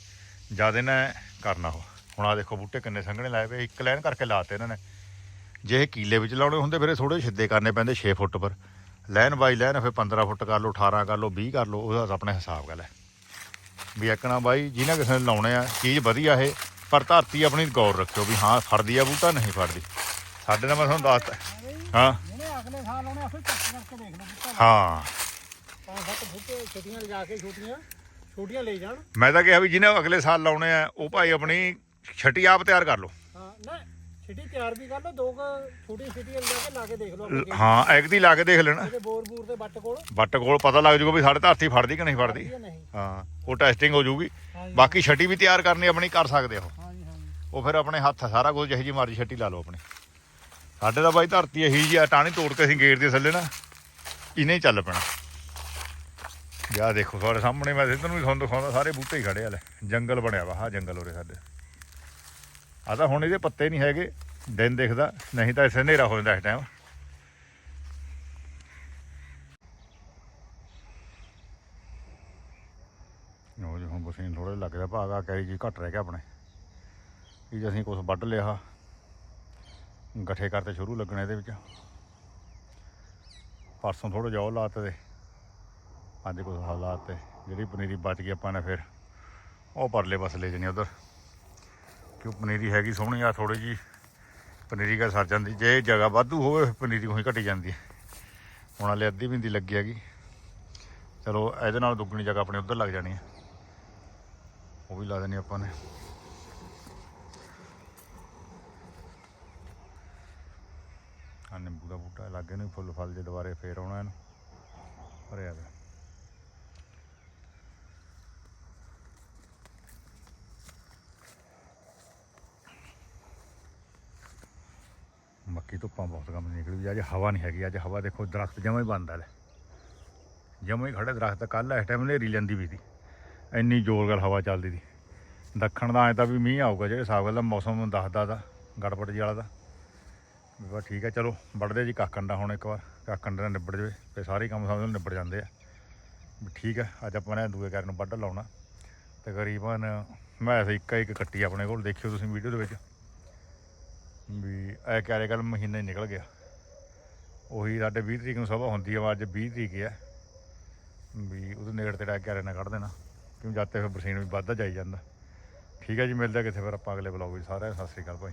ਜਦ ਇਹਨਾਂ ਕਰਨਾ ਉਹ। ਹੁਣ ਆ ਦੇਖੋ ਬੂਟੇ ਕਿੰਨੇ ਸੰਘਣੇ ਲਾਏ ਪਏ ਇੱਕ ਲਾਈਨ ਕਰਕੇ ਲਾਤੇ ਇਹਨਾਂ ਨੇ। ਜੇ ਇਹ ਕੀਲੇ ਵਿੱਚ ਲਾਉਣੇ ਹੁੰਦੇ ਫਿਰ ਥੋੜੇ ਸਿੱਧੇ ਕਰਨੇ ਪੈਂਦੇ 6 ਫੁੱਟ ਪਰ। ਲਾਈਨ ਬਾਈ ਲਾਈਨ ਫਿਰ 15 ਫੁੱਟ ਕਰ ਲਓ 18 ਕਰ ਲਓ 20 ਕਰ ਲਓ ਉਹਦਾ ਆਪਣੇ ਹਿਸਾਬ ਗੱਲ ਹੈ। ਵੀ ਇੱਕਣਾ ਬਾਈ ਜਿਹਨਾਂ ਕਿਸੇ ਨੇ ਲਾਉਣੇ ਆ ਚੀਜ਼ ਵਧੀਆ ਇਹ ਪਰ ਧਰਤੀ ਆਪਣੀ ਗੌਰ ਰੱਖਿਓ ਵੀ ਹਾਂ ਫੜਦੀ ਆ ਬੂਟਾ ਨਹੀਂ ਫੜਦੀ। ਸਾਡੇ ਨਾਲ ਮੈਂ ਤੁਹਾਨੂੰ ਦੱਸਤਾ। ਹਾਂ। ਅਗਲੇ ਸਾਲ ਉਹਨੇ ਆਪੇ ਚੱਕ ਕਰਕੇ ਦੇਖ ਲਓ ਬੂਟਾ। ਹਾਂ। ਪੰਜ ਸੱਤ ਬੂਟੇ ਛੋਟੀਆਂ ਲਿਜਾ ਕੇ ਛੋਟੀਆਂ। ਛੋਟੀਆਂ ਲੈ ਜਾਣ। ਮੈਂ ਤਾਂ ਕਿਹਾ ਵੀ ਜਿਹਨੇ ਅਗਲੇ ਸਾਲ ਲਾਉਣੇ ਆ ਉਹ ਭਾਈ ਆਪਣੀ ਛਟੀ ਆਪ ਤਿਆਰ ਕਰ ਲਓ। ਹਾਂ ਨਾ ਛਿੱਟੀ ਤਿਆਰ ਵੀ ਕਰ ਲਓ ਦੋ ਕੁ ਛੋਟੀ ਛਿੱਟੀਆਂ ਲਿਜਾ ਕੇ ਲਾ ਕੇ ਦੇਖ ਲਓ ਹਾਂ ਐਗ ਦੀ ਲਾ ਕੇ ਦੇਖ ਲੈਣਾ। ਇਹਦੇ ਬੋਰ ਬੂਰ ਦੇ ਬੱਟ ਕੋਲ। ਪਤਾ ਲੱਗ ਜੂਗਾ ਵੀ ਸਾਡੇ ਧਰਤੀ ਫੜਦੀ ਕਿ ਨਹੀਂ ਫੜਦੀ। ਨਹੀਂ। ਹਾਂ ਉਹ ਟੈਸਟਿੰਗ ਹੋ ਜੂਗੀ। ਹਾਂਜੀ। ਬਾਕੀ ਛਟੀ ਵੀ ਤਿਆਰ ਕਰਨੀ ਆਪਣੀ ਕਰ ਸਕਦੇ ਹੋ ਹਾਂਜੀ ਹਾਂਜੀ। ਉਹ ਫਿਰ ਆਪਣੇ ਹੱਥ ਆ, ਸਾਰਾ ਕੁਝ ਜਿਹੀ ਜੀ ਮਰਜ਼ੀ ਛੱਟੀ ਲਾ ਲਓ ਆਪਣੀ। ਸਾਡੇ ਤਾਂ ਬਾਈ ਧਰਤੀ ਇਹੀ ਜੀ ਆ ਟਾਣੀ ਤੋੜ ਕੇ ਅਸੀਂ ਗੇਟ ਦੇ ਥੱਲੇ ਨਾ ਇਹਨੇ ਹੀ ਚੱਲ ਪੈਣਾ। ਯਾ ਦੇਖੋ, ਤੁਹਾਡੇ ਸਾਹਮਣੇ ਮੈਂ ਇੱਧਰ ਨੂੰ ਵੀ ਤੁਹਾਨੂੰ ਦਿਖਾਉਂਦਾ, ਸਾਰੇ ਬੂਟੇ ਹੀ ਖੜੇ ਆ ਲੈ। ਜੰਗਲ ਬਣਿਆ ਵਾ ਹਾਂ ਜੰਗਲ ਉਰੇ ਸਾਡੇ। ਆ ਤਾਂ ਹੁਣ ਇਹਦੇ ਪੱਤੇ ਨਹੀਂ ਹੈਗੇ, ਦਿਨ ਦਿਖਦਾ, ਨਹੀਂ ਤਾਂ ਇਸੇ ਹਨੇਰਾ ਹੋ ਜਾਂਦਾ ਇਸ ਟਾਈਮ ਉਹ ਜੀ ਹੁਣ ਬਸੀਨ ਥੋੜੇ ਲੱਗਦਾ ਭਾਗਾ ਕੈਰੀ ਜੀ, ਘਟ ਰਹਿ ਗਿਆ ਆਪਣੇ। ਇਹ ਜੇ ਅਸੀਂ ਕੁਝ ਵੱਢ ਲਿਆ, ਗੱਠੇ ਕਰਤੇ ਸ਼ੁਰੂ ਲੱਗਣੇ ਇਹਦੇ ਵਿੱਚ। ਪਰਸੋਂ ਥੋੜਾ ਜਿਹਾ ਉਹ ਲਾਤੇ ਤੇ ਅੱਜ ਕੁਝ ਹਾਲਾਤ ਤੇ ਜਿਹੜੀ ਪਨੀਰੀ ਬਚ ਗਈ ਆਪਾਂ ਨੇ ਫਿਰ, ਉਹ ਪਰਲੇ ਪਾਸੇ ਲੈ ਜਾਣੀ ਉਧਰ। ਕਿਉਂ ਪਨੀਰੀ ਹੈਗੀ ਸੋਹਣੀ ਆ ਥੋੜੀ ਜੀ ਪਨੀਰੀ ਕਾ ਸਰ ਜਾਂਦੀ, ਜੇ ਜਗ੍ਹਾ ਵਾਧੂ ਹੋਵੇ ਪਨੀਰੀ ਉਹੀ ਘਟੀ ਜਾਂਦੀ ਹੈ। ਹੁਣ ਵਾਲੇ ਅੱਧੀ ਬਿੰਦੀ ਲੱਗੀ ਹੈਗੀ। ਚਲੋ, ਇਹਦੇ ਨਾਲ ਦੁੱਗਣੀ ਜਗ੍ਹਾ ਆਪਣੇ ਉਧਰ ਲੱਗ ਜਾਣੀ ਹੈ। ਉਹ ਵੀ ਲਾ ਦੇਣੀ ਆਪਾਂ ਨੇ। ਆ ਨਿੰਬੂ ਦਾ ਬੂਟਾ, ਲੱਗੇ ਨੂੰ ਫੁੱਲ ਫਲ ਜੇ ਦੁਬਾਰੇ ਫੇਰ ਆਉਣਾ ਇਹਨੂੰ। ਭਰਿਆ ਵੇ। ਮੱਕੀ ਧੁੱਪਾਂ ਬਹੁਤ ਕੰਮ ਨਿਕਲੀ ਅੱਜ ਹਵਾ ਨਹੀਂ ਹੈਗੀ, ਅੱਜ ਹਵਾ ਦੇਖੋ ਦਰਖਤ ਜਮਾਂ ਹੀ ਬੰਦ ਆ ਲੈ। ਜਮਾਂ ਹੀ ਖੜੇ ਦਰਖਤ ਕੱਲ ਇਸ ਟਾਈਮ ਹਨੇਰੀ ਲੈਂਦੀ ਵੀ ਸੀ। ਇੰਨੀ ਜ਼ੋਰ ਨਾਲ ਹਵਾ ਚੱਲਦੀ ਸੀ। ਦੱਖਣ ਦਾ ਐ ਤਾਂ ਵੀ ਮੀਂਹ ਆਊਗਾ ਜਿਹੜੇ ਹਿਸਾਬ ਨਾਲ ਮੌਸਮ ਦੱਸਦਾ ਦਾ ਗੜਬੜ ਜੀ ਵਾਲਾ ਦਾ ਵੀ ਬਸ ਠੀਕ ਹੈ ਚਲੋ ਵੜਦੇ ਜੀ ਕਾਕਣ ਦਾ ਹੁਣ ਇੱਕ ਵਾਰ। ਕਾਕਣ ਨਾਲ ਨਿਬੜ ਜਾਵੇ ਤੇ ਸਾਰੇ ਕੰਮ ਸਮਝ ਲਓ ਨਿਬੜ ਜਾਂਦੇ ਆ। ਵੀ ਠੀਕ ਹੈ ਅੱਜ ਆਪਾਂ ਨੇ ਦੂਏ ਘਰ ਨੂੰ ਵੱਢ ਲਾਉਣਾ। ਤਕਰੀਬਨ, ਮੈਂ ਐਸੇ ਇੱਕ ਇੱਕ ਕੱਟੀ ਆਪਣੇ ਕੋਲ, ਦੇਖਿਓ ਤੁਸੀਂ ਵੀਡੀਓ ਦੇ ਵਿੱਚ। ਵੀ ਇਹ ਕਿਆਰੇ ਕੱਲ ਮਹੀਨਾ ਹੀ ਨਿਕਲ ਗਿਆ। ਉਹੀ ਸਾਡੇ 20 ਤਰੀਕ ਨੂੰ ਸਭਾ ਹੁੰਦੀ ਆ ਅੱਜ 20 ਤਰੀਕ ਹੈ ਵੀ ਉਹਦੇ ਨੇੜੇ ਤੇ ਡਾਕ ਕਿਆਰੇ ਨਾਲ ਕੱਢ ਦੇਣਾ। ਕਿਉਂ ਜਾਤੇ ਫਿਰ ਬਰਸੀਨ ਵੀ ਵੱਧਦਾ ਜਾਈ ਜਾਂਦਾ। ਠੀਕ ਹੈ ਜੀ, ਮਿਲਦਾ ਆ ਕਿੱਥੇ ਫਿਰ ਆਪਾਂ ਅਗਲੇ ਬਲੌਗ ਵਿੱਚ। ਸਾਰਿਆਂ ਨੂੰ ਸਤਿ ਸ੍ਰੀ ਅਕਾਲ ਭਾਈ।